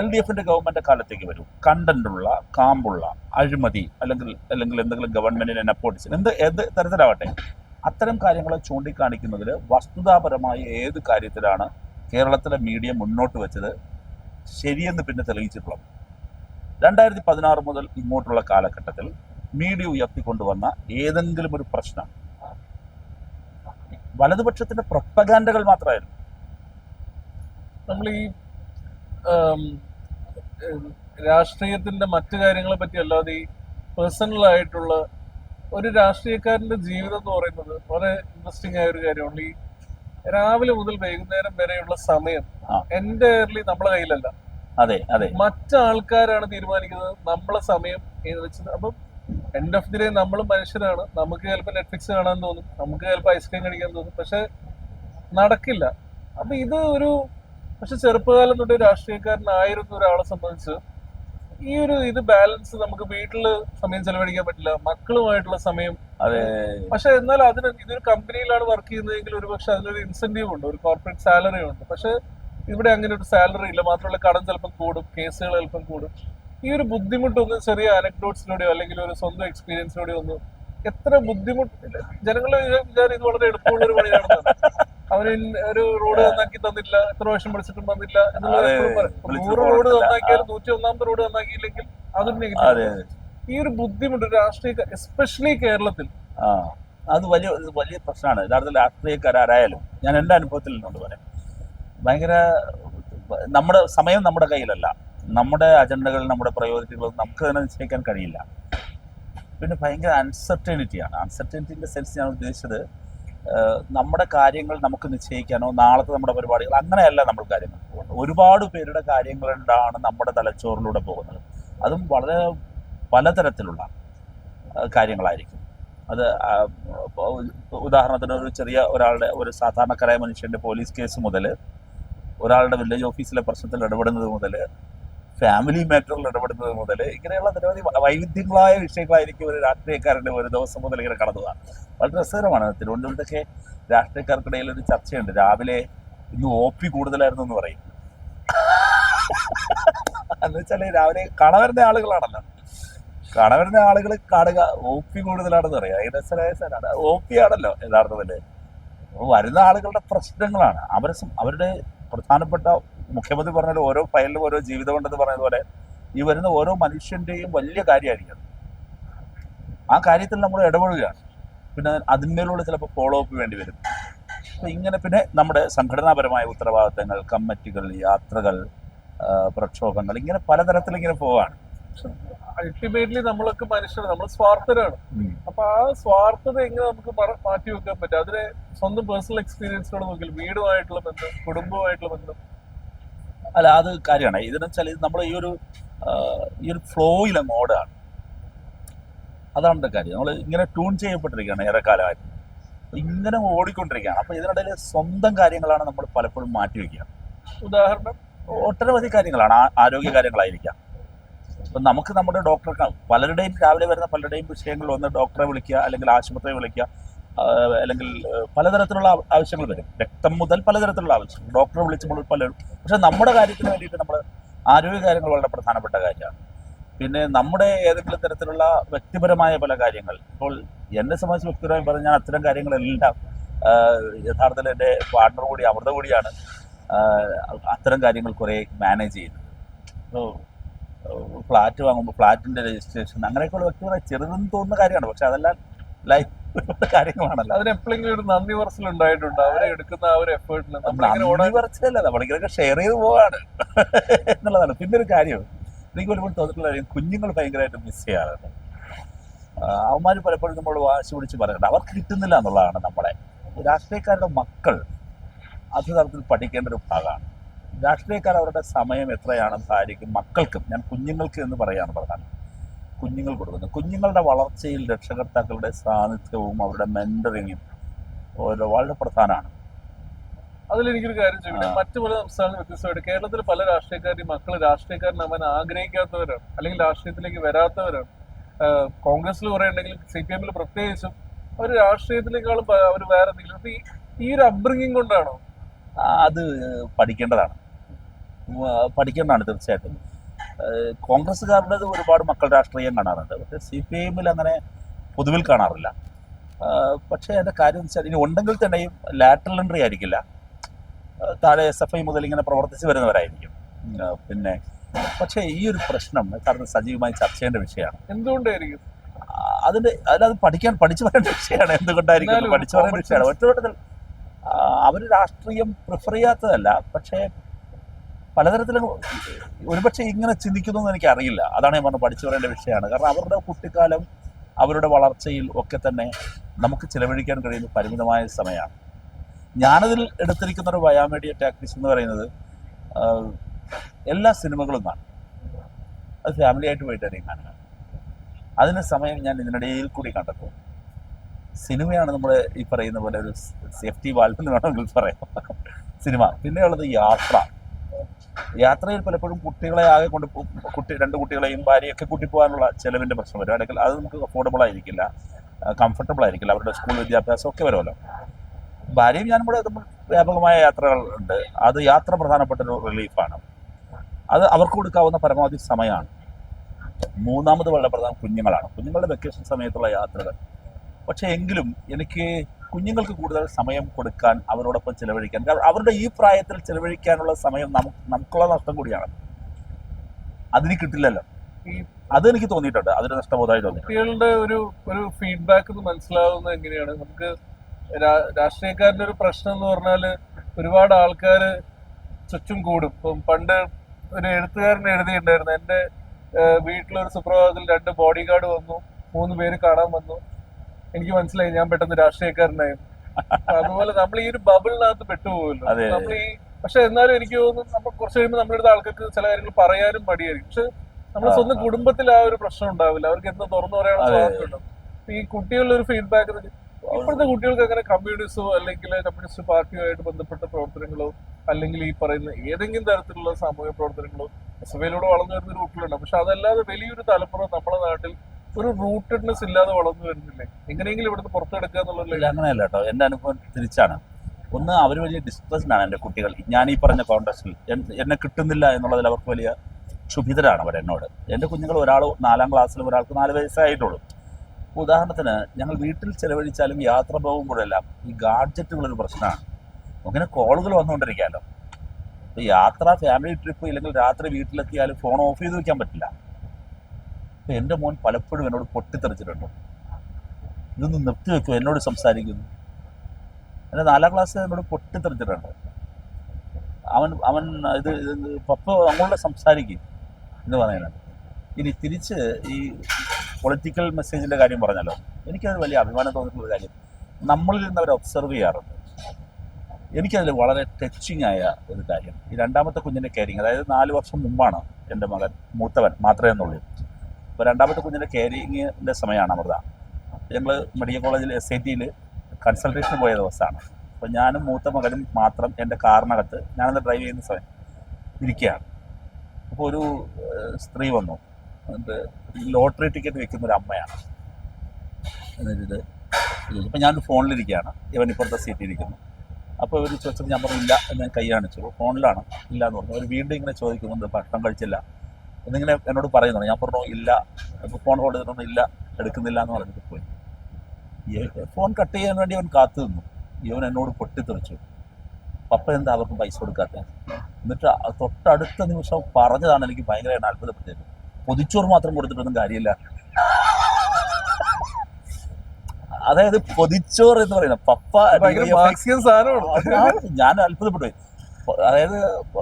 എൽ ഡി എഫിന്റെ ഗവൺമെന്റ് കാലത്തേക്ക് വരും. കണ്ടന്റുള്ള കാമ്പുള്ള അഴിമതി അല്ലെങ്കിൽ അല്ലെങ്കിൽ എന്തെങ്കിലും ഗവൺമെന്റിനെ അപ്പോർട്ട് എന്ത് ഏത് തരത്തിലാവട്ടെ. അത്തരം കാര്യങ്ങളെ ചൂണ്ടിക്കാണിക്കുന്നതിൽ വസ്തുതാപരമായ ഏത് കാര്യത്തിലാണ് കേരളത്തിലെ മീഡിയ മുന്നോട്ട് വെച്ചത് ശരിയെന്ന് പിന്നെ തെളിയിച്ചിട്ടുള്ളത്? രണ്ടായിരത്തി പതിനാറ് മുതൽ ഇങ്ങോട്ടുള്ള കാലഘട്ടത്തിൽ മീഡിയ ഉയർത്തിക്കൊണ്ടുവന്ന ഏതെങ്കിലും ഒരു പ്രശ്നം. വലതുപക്ഷത്തിന്റെ പ്രൊപ്പഗാൻഡകൾ മാത്രമായിരുന്നു. നമ്മൾ ഈ രാഷ്ട്രീയത്തിന്റെ മറ്റു കാര്യങ്ങളെ പറ്റി അല്ലാതെ ഈ പേഴ്സണൽ ആയിട്ടുള്ള ഒരു രാഷ്ട്രീയക്കാരന്റെ ജീവിതം എന്ന് പറയുന്നത് വളരെ ഇൻട്രസ്റ്റിംഗ് ആയ ഒരു കാര്യമാണ്. ഈ രാവിലെ മുതൽ വൈകുന്നേരം വരെയുള്ള സമയം എന്റെ എന്റയർലി നമ്മളെ കയ്യിലല്ല. അതെ അതെ. മറ്റാൾക്കാരാണ് തീരുമാനിക്കുന്നത് നമ്മളെ സമയം എന്ന് വെച്ചത് അപ്പം എൻഡ് ഓഫ് ദി ഡേ നമ്മൾ മനുഷ്യരാണ്. നമുക്ക് ചിലപ്പോൾ നെറ്റ്ഫ്ലിക്സ് കാണാൻ തോന്നും നമുക്ക് ചിലപ്പോൾ ഐസ്ക്രീം കഴിക്കാൻ തോന്നും പക്ഷെ നടക്കില്ല. അപ്പൊ ഇത് ഒരു പക്ഷെ ചെറുപ്പകാലം തൊട്ട് രാഷ്ട്രീയക്കാരനായിരുന്ന ഒരാളെ സംബന്ധിച്ച് ഈ ഒരു ഇത് ബാലൻസ് നമുക്ക് വീട്ടിൽ സമയം ചെലവഴിക്കാൻ പറ്റില്ല. മക്കളുമായിട്ടുള്ള സമയം. അതെ. പക്ഷെ എന്നാൽ അതിന് ഇതൊരു കമ്പനിയിലാണ് വർക്ക് ചെയ്യുന്നതെങ്കിൽ ഒരു പക്ഷെ അതിനൊരു ഇൻസെന്റീവ് ഉണ്ട്. ഒരു കോർപ്പറേറ്റ് സാലറി ഉണ്ട്. പക്ഷെ ഇവിടെ അങ്ങനെ ഒരു സാലറി ഇല്ല. മാത്രമല്ല കടം ചിലപ്പം കൂടും. കേസുകൾ ചിലപ്പം കൂടും. ഈ ഒരു ബുദ്ധിമുട്ടൊന്ന് ചെറിയ അനക്ഡോട്ട്സിലൂടെയോ അല്ലെങ്കിൽ ഒരു സ്വന്തം എക്സ്പീരിയൻസിലൂടെയോ ഒന്ന് എത്ര ബുദ്ധിമുട്ട് ജനങ്ങളെ വിചാരം ഇത് വളരെ എളുപ്പമുള്ള ഒരു പണിയാണ്. ഒരു റോഡ് നന്നാക്കി തന്നില്ല എത്ര വർഷം പഠിച്ചിട്ടും. ഇപ്പൊ വിളിച്ച് നൂറ് റോഡ്. നന്നാക്കിയാലും നൂറ്റി ഒന്നാമത്തെ റോഡ് നന്നാക്കിയില്ലെങ്കിൽ അതൊരു അതെ നെഗറ്റീവ് ഈ ഒരു ബുദ്ധിമുട്ട് രാഷ്ട്രീയ എസ്പെഷ്യലി കേരളത്തിൽ. അത് വലിയ വലിയ പ്രശ്നമാണ്. യഥാർത്ഥത്തിൽ രാഷ്ട്രീയക്കാരായാലും ഞാൻ എന്റെ അനുഭവത്തിൽ നിന്നുകൊണ്ട് പറയാം. ഭയങ്കര നമ്മുടെ സമയം നമ്മുടെ കയ്യിലല്ല. നമ്മുടെ അജണ്ടകൾ നമ്മുടെ പ്രയോറിറ്റികൾ നമുക്ക് തന്നെ നിശ്ചയിക്കാൻ കഴിയില്ല. പിന്നെ ഭയങ്കര അൺസർട്ടനിറ്റിയാണ് അൺസർട്ടനിറ്റിന്റെ സെൻസ് ഞാൻ ഉദ്ദേശിച്ചത് നമ്മുടെ കാര്യങ്ങൾ നമുക്ക് നിശ്ചയിക്കാനോ നാളത്തെ നമ്മുടെ പരിപാടികൾ അങ്ങനെയല്ല നമ്മൾ കാര്യങ്ങൾ പോകുന്നത്. ഒരുപാട് പേരുടെ കാര്യങ്ങളുണ്ടാണ് നമ്മുടെ തലച്ചോറിലൂടെ പോകുന്നത്. അതും വളരെ പലതരത്തിലുള്ള കാര്യങ്ങളായിരിക്കും. അത് ഉദാഹരണത്തിന് ഒരു ചെറിയ ഒരാളുടെ ഒരു സാധാരണക്കാരായ മനുഷ്യന്റെ പോലീസ് കേസ് മുതൽ ഒരാളുടെ വില്ലേജ് ഓഫീസിലെ പ്രശ്നത്തിൽ ഇടപെടുന്നത് മുതൽ ഫാമിലി മാറ്ററിൽ ഇടപെടുന്നത് മുതൽ ഇങ്ങനെയുള്ള നിരവധി വൈവിധ്യങ്ങളായ വിഷയങ്ങളായിരിക്കും ഒരു രാഷ്ട്രീയക്കാരന്റെ ഒരു ദിവസം മുതൽ ഇങ്ങനെ കടന്നു പോകാൻ വളരെ രസകരമാണ്. തിരുവനന്തപുരത്തൊക്കെ രാഷ്ട്രീയക്കാർക്കിടയിൽ ഒരു ചർച്ചയുണ്ട്. രാവിലെ ഇന്ന് ഒ പി കൂടുതലായിരുന്നു എന്ന് പറയും. എന്ന് വെച്ചാൽ രാവിലെ കണവരുന്ന വരുന്ന ആളുകളാണല്ലോ. കണവരുന്ന വരുന്ന ആളുകൾ കാണുക ഒ പി കൂടുതലാണെന്ന് പറയാം. ഏകദേശമായ സ്ഥലമാണ് ഒ പി ആണല്ലോ യഥാർത്ഥത്തിൽ വരുന്ന ആളുകളുടെ പ്രശ്നങ്ങളാണ്. അവരെ അവരുടെ പ്രധാനപ്പെട്ട മുഖ്യമന്ത്രി പറഞ്ഞാൽ ഓരോ ഫയലിലും ഓരോ ജീവിതമുണ്ടെന്ന് പറഞ്ഞതുപോലെ ഈ വരുന്ന ഓരോ മനുഷ്യന്റെയും വലിയ കാര്യമായിരിക്കും ആ കാര്യത്തിൽ നമ്മൾ ഇടപെടുകയാണ് പിന്നെ അതിന്മേലുള്ള ചിലപ്പോൾ ഫോളോ അപ്പ് വേണ്ടി വരും. അപ്പൊ ഇങ്ങനെ പിന്നെ നമ്മുടെ സംഘടനാപരമായ ഉത്തരവാദിത്തങ്ങൾ കമ്മിറ്റികൾ യാത്രകൾ പ്രക്ഷോഭങ്ങൾ ഇങ്ങനെ പലതരത്തിൽ ഇങ്ങനെ പോവാണ്. അൾട്ടിമേറ്റ്ലി നമ്മളൊക്കെ മനുഷ്യർ നമ്മൾ സ്വാർത്ഥരാണ്. അപ്പൊ ആ സ്വാർത്ഥത എങ്ങനെ നമുക്ക് മറ- മാറ്റി വെക്കാൻ പറ്റും? അതിനെ സ്വന്തം പേഴ്സണൽ എക്സ്പീരിയൻസിനോട് നോക്കിയാൽ വീടുമായിട്ടുള്ള ബന്ധം കുടുംബമായിട്ടുള്ള ബന്ധം അല്ല അത് കാര്യമാണ്. ഇതെന്ന് വെച്ചാൽ ഇത് നമ്മൾ ഈ ഒരു ഈ ഒരു ഫ്ലോയിൽ മോഡാണ് ഓടുകയാണ് അതാണ് കാര്യം. നമ്മൾ ഇങ്ങനെ ട്യൂൺ ചെയ്യപ്പെട്ടിരിക്കുകയാണ് ഏറെക്കാലമായിട്ട് കാലമായിട്ട് ഇങ്ങനെ ഓടിക്കൊണ്ടിരിക്കുകയാണ്. അപ്പോൾ ഇതിനിടയിൽ സ്വന്തം കാര്യങ്ങളാണ് നമ്മൾ പലപ്പോഴും മാറ്റി വയ്ക്കുക ഉദാഹരണം? ഒട്ടനവധി കാര്യങ്ങളാണ്. ആരോഗ്യ കാര്യങ്ങളായിരിക്കാം. അപ്പം നമുക്ക് നമ്മുടെ ഡോക്ടറെ പലരുടെയും രാവിലെ വരുന്ന പലരുടെയും വിഷയങ്ങളിൽ വന്ന് ഡോക്ടറെ വിളിക്കുക അല്ലെങ്കിൽ ആശുപത്രിയെ വിളിക്കുക അല്ലെങ്കിൽ പലതരത്തിലുള്ള ആവശ്യങ്ങൾ വരും. രക്തം മുതൽ പലതരത്തിലുള്ള ആവശ്യങ്ങൾ. ഡോക്ടറെ വിളിച്ചപ്പോൾ പലരും. പക്ഷെ നമ്മുടെ കാര്യത്തിന് വേണ്ടിയിട്ട് നമ്മൾ ആരോഗ്യ കാര്യങ്ങൾ വളരെ പ്രധാനപ്പെട്ട കാര്യമാണ്. പിന്നെ നമ്മുടെ ഏതെങ്കിലും തരത്തിലുള്ള വ്യക്തിപരമായ പല കാര്യങ്ങൾ. ഇപ്പോൾ എന്നെ സംബന്ധിച്ച് വ്യക്തിപരമായി പറഞ്ഞാൽ അത്തരം കാര്യങ്ങളെല്ലാം യഥാർത്ഥത്തിൽ എന്റെ പാർട്ണർ കൂടി അമൃത കൂടിയാണ് അത്തരം കാര്യങ്ങൾ കുറേ മാനേജ് ചെയ്യുന്നത്. ഇപ്പോൾ ഫ്ലാറ്റ് വാങ്ങുമ്പോൾ ഫ്ലാറ്റിന്റെ രജിസ്ട്രേഷൻ അങ്ങനെയൊക്കെയുള്ള വ്യക്തിപരമായി ചെറുതെന്ന് തോന്നുന്ന കാര്യമാണ്. പക്ഷെ അതെല്ലാം ലൈഫ് കാര്യങ്ങളാണല്ലോ. അതിന് എപ്പോഴെങ്കിലും ഒരു നന്ദി പറച്ചിൽ ഉണ്ടായിട്ടുണ്ട് അവരെ എടുക്കുന്ന ആ ഒരു ഓടാൻ നന്ദി പറച്ചിലല്ല നമ്മളിങ്ങനെയൊക്കെ ഷെയർ ചെയ്ത് പോവാണ്. എന്നുള്ളതാണ്. പിന്നെ ഒരു കാര്യം എനിക്ക് ഒരുപാട് തോന്നിയിട്ടുള്ള കാര്യം കുഞ്ഞുങ്ങൾ ഭയങ്കരമായിട്ട് മിസ് ചെയ്യാറുണ്ട്. അവന്മാർ പലപ്പോഴും നമ്മൾ വാശി പിടിച്ച് പറയുന്നുണ്ട് അവർക്ക് കിട്ടുന്നില്ല എന്നുള്ളതാണ് നമ്മളെ. രാഷ്ട്രീയക്കാരുടെ മക്കൾ അത് തരത്തിൽ പഠിക്കേണ്ട ഒരു ഭാഗമാണ്. രാഷ്ട്രീയക്കാർ അവരുടെ സമയം എത്രയാണെന്ന് ആയിരിക്കും മക്കൾക്കും ഞാൻ കുഞ്ഞുങ്ങൾക്ക് എന്ന് പറയാണ് പ്രധാനം കുഞ്ഞുങ്ങൾ കൊടുക്കുന്നത് കുഞ്ഞുങ്ങളുടെ വളർച്ചയിൽ രക്ഷകർത്താക്കളുടെ സാന്നിധ്യവും അവരുടെ മെന്ററിങ്ങും ഓരോ വളരെ പ്രധാനമാണ്. അതിലെനിക്കൊരു കാര്യം ചോദിക്കാം. മറ്റു പല സംസ്ഥാനങ്ങൾ വ്യത്യസ്തമായിട്ട് കേരളത്തിൽ പല രാഷ്ട്രീയക്കാരും മക്കൾ രാഷ്ട്രീയക്കാരനാവാൻ ആഗ്രഹിക്കാത്തവരാണ്. അല്ലെങ്കിൽ രാഷ്ട്രീയത്തിലേക്ക് വരാത്തവരാണ്. കോൺഗ്രസ്സിൽ കോൺഗ്രസിൽ കുറെ ഉണ്ടെങ്കിൽ സി പി എമ്മിൽ പ്രത്യേകിച്ചും അവർ രാഷ്ട്രീയത്തിലേക്കാളും അവർ വേറെ എന്തെങ്കിലും അപ്പൊ ഈ ഈ ഒരു അബ്രിങ്ങിങ് കൊണ്ടാണോ? അത് പഠിക്കേണ്ടതാണ്. പഠിക്കേണ്ടതാണ് തീർച്ചയായിട്ടും. കോൺഗ്രസ്സുകാരുടേത് ഒരുപാട് മക്കൾ രാഷ്ട്രീയം കാണാറുണ്ട്. പക്ഷേ സി പി എമ്മിൽ അങ്ങനെ പൊതുവിൽ കാണാറില്ല. പക്ഷേ അതിന്റെ കാര്യം എന്ന് വെച്ചാൽ ഇനി ഉണ്ടെങ്കിൽ തന്നെയും ലാറ്ററൽ എൻട്രി ആയിരിക്കില്ല. താഴെ എസ് എഫ് ഐ മുതൽ ഇങ്ങനെ പ്രവർത്തിച്ച് വരുന്നവരായിരിക്കും. പിന്നെ പക്ഷേ ഈ ഒരു പ്രശ്നം കാരണം സജീവമായി ചർച്ച ചെയ്യേണ്ട വിഷയമാണ്. എന്തുകൊണ്ടായിരിക്കും? അതിന്റെ അതിലത് പഠിക്കാൻ പഠിച്ചു പറയേണ്ട വിഷയമാണ്. എന്തുകൊണ്ടായിരിക്കും? പഠിച്ചു പറയേണ്ട വിഷയമാണ്. ഒറ്റവട്ടത്തിൽ അവർ രാഷ്ട്രീയം പ്രിഫർ ചെയ്യാത്തതല്ല. പക്ഷേ പലതരത്തിലും ഒരുപക്ഷെ ഇങ്ങനെ ചിന്തിക്കുന്നു എന്ന് എനിക്കറിയില്ല. അതാണ് ഞാൻ പറഞ്ഞത് പഠിച്ചു പറയേണ്ട വിഷയമാണ്. കാരണം അവരുടെ കുട്ടിക്കാലം അവരുടെ വളർച്ചയിൽ ഒക്കെ തന്നെ നമുക്ക് ചിലവഴിക്കാൻ കഴിയുന്ന പരിമിതമായ സമയമാണ്. ഞാനതിൽ എടുത്തിരിക്കുന്ന ഒരു ബയോമീഡിയ ടാക്ടിക്സ് എന്ന് പറയുന്നത് എല്ലാ സിനിമകളും കാണും. അത് ഫാമിലി ആയിട്ട് പോയിട്ടായിരിക്കും കാണുക അതിന് സമയം ഞാൻ ഇതിനിടയിൽ കൂടി കണ്ടെത്തും. സിനിമയാണ് നമ്മൾ ഈ പറയുന്ന പോലെ ഒരു സേഫ്റ്റി വാൽവ് എന്ന് വേണമെങ്കിൽ പറയാം. സിനിമ. പിന്നെയുള്ളത് യാത്ര. യാത്രയിൽ പലപ്പോഴും കുട്ടികളെ ആകെ കൊണ്ട് കുട്ടി രണ്ട് കുട്ടികളെയും ഭാര്യയൊക്കെ കൂട്ടി പോകാനുള്ള ചെലവിന്റെ പ്രശ്നം വരും. അല്ലെങ്കിൽ അത് നമുക്ക് അഫോർഡബിൾ ആയിരിക്കില്ല. കംഫർട്ടബിൾ ആയിരിക്കില്ല. അവരുടെ സ്കൂൾ വിദ്യാഭ്യാസം ഒക്കെ വരുമല്ലോ. ഭാര്യയും ഞാനും കൂടെ വ്യാപകമായ യാത്രകൾ ഉണ്ട്. അത് യാത്ര പ്രധാനപ്പെട്ട ഒരു റിലീഫാണ് അത് അവർക്ക് കൊടുക്കാവുന്ന പരമാവധി സമയമാണ്. മൂന്നാമത് വളരെ പ്രധാനം കുഞ്ഞുങ്ങളാണ്. കുഞ്ഞുങ്ങളുടെ വെക്കേഷൻ സമയത്തുള്ള യാത്രകൾ. പക്ഷേ എങ്കിലും എനിക്ക് കുഞ്ഞുങ്ങൾക്ക് കൂടുതൽ സമയം കൊടുക്കാൻ അവരോടൊപ്പം ചിലവഴിക്കാൻ. കാരണം അവരുടെ ഈ പ്രായത്തിൽ ചിലവഴിക്കാനുള്ള സമയം നമുക്ക് നമുക്കുള്ള നഷ്ടം കൂടിയാണ്. അതിന് കിട്ടില്ലല്ലോ. അത് അതെനിക്ക് തോന്നിയിട്ടുണ്ട്. അതൊരു നഷ്ടബോധമായി തോന്നി കുട്ടികളുടെ ഒരു ഒരു ഫീഡ്ബാക്ക് മനസ്സിലാവുന്നത് എങ്ങനെയാണ്? നമുക്ക് രാഷ്ട്രീയക്കാരന്റെ ഒരു പ്രശ്നം എന്ന് പറഞ്ഞാൽ ഒരുപാട് ആൾക്കാർ ചുറ്റും കൂടും. ഇപ്പം പണ്ട് ഒരു എഴുത്തുകാരൻ എഴുതിയിട്ടുണ്ടായിരുന്നു. എന്റെ വീട്ടിലൊരു സുപ്രഭാതത്തിൽ രണ്ട് ബോഡി ഗാർഡ് വന്നു. മൂന്ന് പേര് കാണാൻ വന്നു. എനിക്ക് മനസ്സിലായി ഞാൻ പെട്ടെന്ന് രാഷ്ട്രീയക്കാരനായിരുന്നു അതുപോലെ നമ്മൾ ഈ ഒരു ബബിളിനകത്ത് പെട്ടുപോകുമല്ലോ. നമ്മൾ ഈ പക്ഷെ എന്നാലും എനിക്ക് തോന്നുന്നു നമ്മൾ കുറച്ച് കഴിയുമ്പോൾ നമ്മുടെ അടുത്ത ആൾക്കാർക്ക് ചില കാര്യങ്ങൾ പറയാനും മടിയായിരിക്കും. പക്ഷെ നമ്മുടെ സ്വന്തം കുടുംബത്തിൽ ആ ഒരു പ്രശ്നം ഉണ്ടാവില്ല. അവർക്ക് എന്ത് തുറന്നു പറയാനുള്ള. സ്വാതന്ത്ര്യം ഈ കുട്ടികളുടെ ഒരു ഫീഡ്ബാക്ക് ഇപ്പോഴത്തെ കുട്ടികൾക്ക് അങ്ങനെ കമ്മ്യൂണിസ്റ്റോ അല്ലെങ്കിൽ കമ്മ്യൂണിസ്റ്റ് പാർട്ടിയുമായിട്ട് ബന്ധപ്പെട്ട പ്രവർത്തനങ്ങളോ അല്ലെങ്കിൽ ഈ പറയുന്ന ഏതെങ്കിലും തരത്തിലുള്ള സാമൂഹിക പ്രവർത്തനങ്ങളോ എസ് എഫ് ഐയിലൂടെ വളർന്നു വരുന്ന ഒരു കുട്ടികളുണ്ട് പക്ഷെ അതല്ലാതെ വലിയൊരു തലമുറ നമ്മുടെ നാട്ടിൽ ഒരു റൂട്ടഡ്നെസ് ഇല്ലാതെ വളർന്നു വരുന്നില്ലേ? എങ്ങനെയെങ്കിലും ഇവിടുന്ന് പുറത്തെടുക്കുക എന്നുള്ള അങ്ങനെയല്ല കേട്ടോ. എന്റെ അനുഭവം തിരിച്ചാണ്. ഒന്ന് അവർ വലിയ ആണ് എന്റെ കുട്ടികൾ. ഞാൻ ഈ പറഞ്ഞ കോൺടസ്റ്റിൽ എന്നെ കിട്ടുന്നില്ല എന്നുള്ളതിൽ അവർക്ക് വലിയ ക്ഷുഭിതരാണ് അവർ എന്നോട്. എന്റെ കുഞ്ഞുങ്ങൾ ഒരാൾ നാലാം ക്ലാസ്സിൽ ഒരാൾക്ക് നാല് വയസ്സായിട്ടുള്ളൂ. ഉദാഹരണത്തിന് ഞങ്ങൾ വീട്ടിൽ ചെലവഴിച്ചാലും യാത്ര പോകുമ്പോഴെല്ലാം ഈ ഗാഡ്ജറ്റുകൾ ഒരു പ്രശ്നമാണ്. അങ്ങനെ കോളുകൾ വന്നുകൊണ്ടിരിക്കാമല്ലോ യാത്ര ഫാമിലി ട്രിപ്പ് ഇല്ലെങ്കിൽ രാത്രി വീട്ടിലെത്തിയാലും ഫോൺ ഓഫ് ചെയ്ത് വെക്കാൻ പറ്റില്ല. അപ്പോൾ എന്റെ മോൻ പലപ്പോഴും എന്നോട് പൊട്ടിത്തെറിച്ചിട്ടുണ്ട്. ഇതൊന്ന് നിർത്തി വെക്കും എന്നോട് സംസാരിക്കുന്നു. എന്റെ നാലാം ക്ലാസ് എന്നോട് പൊട്ടിത്തെറിച്ചിട്ടുണ്ട്. അവൻ അവൻ ഇത് പപ്പ അങ്ങോട്ട് സംസാരിക്കും എന്ന് പറയുന്നത്. ഇനി തിരിച്ച് ഈ പൊളിറ്റിക്കൽ മെസ്സേജിന്റെ കാര്യം പറഞ്ഞല്ലോ എനിക്കത് വലിയ അഭിമാനം തോന്നിയിട്ടുള്ള കാര്യം. നമ്മളിൽ നിന്ന് അവർ ഒബ്സർവ് ചെയ്യാറുണ്ട്. എനിക്കതിൽ വളരെ ടച്ചിങ് ആയ ഒരു കാര്യം. ഈ രണ്ടാമത്തെ കുഞ്ഞിന്റെ കെയറിങ് അതായത് നാല് വർഷം മുമ്പാണ് എന്റെ മകൻ മൂത്തവൻ മാത്രമേ എന്നുള്ളൂ. അപ്പോൾ രണ്ടാമത്തെ കുഞ്ഞിന്റെ കെയറിങ്ങിന്റെ സമയമാണ് അമൃത. ഞങ്ങൾ മെഡിക്കൽ കോളേജിൽ എസ് ഐ ടിയിൽ കൺസൾട്ടേഷന് പോയ ദിവസമാണ്. അപ്പോൾ ഞാനും മൂത്ത മകനും മാത്രം എന്റെ കാറിനകത്ത് ഞാനന്ന് ഡ്രൈവ് ചെയ്യുന്ന സമയം ഇരിക്കുകയാണ്. അപ്പോൾ ഒരു സ്ത്രീ വന്നു. ലോട്ടറി ടിക്കറ്റ് വെക്കുന്ന ഒരു അമ്മയാണ്. എന്നിട്ട് ഇപ്പം ഞാൻ ഫോണിലിരിക്കുകയാണ്. ഇവൻ ഇപ്പുറത്തെ സീറ്റിൽ ഇരിക്കുന്നു. അപ്പോൾ ഇവർ ചോദിച്ചപ്പോൾ ഞാൻ പറഞ്ഞു ഇല്ല എന്ന് ഞാൻ കൈ കാണിച്ചു. ഫോണിലാണ് ഇല്ല എന്ന് പറഞ്ഞു. അവർ വീണ്ടും ഇങ്ങനെ ചോദിക്കുന്നുണ്ട് ഭക്ഷണം കഴിച്ചില്ല. എന്നിങ്ങനെ എന്നോട് പറയുന്നുണ്ട് ഞാൻ പറഞ്ഞു ഇല്ല. ഫോൺ കോൾ ചെയ്തിട്ടൊന്നും ഇല്ല. എടുക്കുന്നില്ല എന്ന് പറഞ്ഞിട്ട് പോയി. ഫോൺ കട്ട് ചെയ്യാൻ വേണ്ടി അവൻ കാത്തു നിന്നു. ഇവൻ എന്നോട് പൊട്ടിത്തെറിച്ചു. പപ്പ എന്താ അവർക്ക് പൈസ കൊടുക്കാത്ത? എന്നിട്ട് തൊട്ടടുത്ത നിമിഷം പറഞ്ഞതാണ് എനിക്ക് ഭയങ്കരമായിട്ട് അത്ഭുതപ്പെട്ടത്. പൊതിച്ചോറ് മാത്രം കൊടുത്തിട്ടൊന്നും കാര്യമില്ല. അതായത് പൊതിച്ചോറ് എന്ന് പറയുന്നത് പപ്പ ഭയങ്കര ഞാൻ അത്ഭുതപ്പെട്ടു അതായത്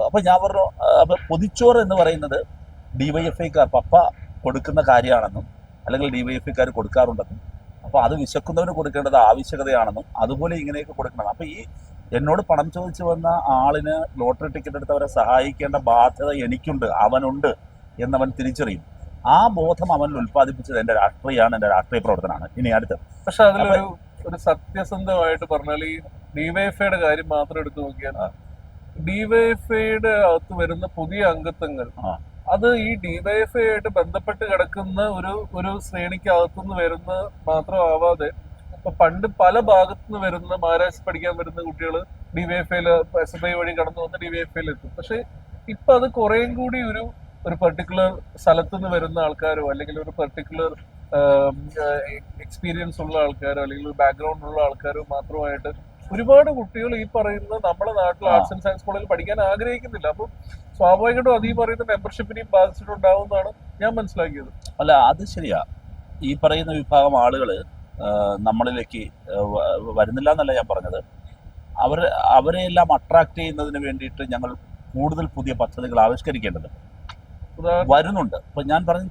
അപ്പൊ ഞാൻ പറഞ്ഞു അപ്പൊ പൊതിച്ചോറ് എന്ന് പറയുന്നത് ഡിവൈഎഫ്ഐക്കാർ പപ്പ കൊടുക്കുന്ന കാര്യമാണെന്നും അല്ലെങ്കിൽ ഡിവൈഎഫ്ഐക്കാർ കൊടുക്കാറുണ്ടെന്നും അപ്പോൾ അത് വിശക്കുന്നവന് കൊടുക്കേണ്ടത് ആവശ്യകതയാണെന്നും അതുപോലെ ഇങ്ങനെയൊക്കെ കൊടുക്കണം അപ്പോൾ ഈ എന്നോട് പണം ചോദിച്ചു വന്ന ആളിന് ലോട്ടറി ടിക്കറ്റ് എടുത്തവരെ സഹായിക്കേണ്ട ബാധ്യത എനിക്കുണ്ട് അവനുണ്ട് എന്നവൻ തിരിച്ചറിയും ആ ബോധം അവനിൽ ഉൽപ്പാദിപ്പിച്ചത് എന്റെ രാഷ്ട്രീയമാണ് എന്റെ രാഷ്ട്രീയ പ്രവർത്തനമാണ് ഇനി അടുത്ത് പക്ഷെ അതിലൊരു ഒരു സത്യസന്ധമായിട്ട് പറഞ്ഞാൽ ഈ ഡിവൈഎഫ്ഐയുടെ കാര്യം മാത്രം എടുത്തു നോക്കിയാൽ. ഡിവൈഎഫ്ഐയുടെ അകത്ത് വരുന്ന പുതിയ അംഗത്വങ്ങൾ ആ. അത് ഈ ഡിവൈഎഫ്ഐ ആയിട്ട് ബന്ധപ്പെട്ട് കിടക്കുന്ന ഒരു ഒരു ശ്രേണിക്കകത്തുനിന്ന് വരുന്ന മാത്രമാവാതെ ഇപ്പൊ പണ്ട് പല ഭാഗത്തുനിന്ന് വരുന്ന മഹാരാഷ്ട്ര പഠിക്കാൻ വരുന്ന കുട്ടികൾ ഡിവൈഎഫ്ഐയിൽ എസ് എഫ് ഐ വഴി കടന്നു വന്ന് ഡിവൈഎഫ്ഐയിൽ എത്തും. പക്ഷെ ഇപ്പൊ അത് കുറേയും കൂടി ഒരു ഒരു പെർട്ടിക്കുലർ സ്ഥലത്തുനിന്ന് വരുന്ന ആൾക്കാരോ അല്ലെങ്കിൽ ഒരു പെർട്ടിക്കുലർ എക്സ്പീരിയൻസ് ഉള്ള ആൾക്കാരോ അല്ലെങ്കിൽ ഒരു ബാക്ക്ഗ്രൗണ്ട് ഉള്ള ആൾക്കാരോ മാത്രമായിട്ട് ഒരുപാട് കുട്ടികൾ ഈ പറയുന്ന നമ്മുടെ നാട്ടിൽ. ആർട്സ് ആൻഡ് സയൻസ് കോളേജിൽ പഠിക്കാൻ ആഗ്രഹിക്കുന്നില്ല. അപ്പം സ്വാഭാവികമായിട്ടും അത് ഈ പറയുന്ന മെമ്പർഷിപ്പിനെയും ബാധിച്ചിട്ടുണ്ടാവുമെന്നാണ് ഞാൻ മനസ്സിലാക്കിയത്. അല്ല അത് ശരിയാ. ഈ പറയുന്ന വിഭാഗം ആളുകൾ നമ്മളിലേക്ക് വരുന്നില്ല എന്നല്ല ഞാൻ പറഞ്ഞത്. അവർ അവരെ എല്ലാം അട്രാക്ട് ചെയ്യുന്നതിന് വേണ്ടിയിട്ട് ഞങ്ങൾ കൂടുതൽ പുതിയ പദ്ധതികൾ ആവിഷ്കരിക്കേണ്ടതുണ്ട്. വരുന്നുണ്ട്. ഇപ്പൊ ഞാൻ പറഞ്ഞു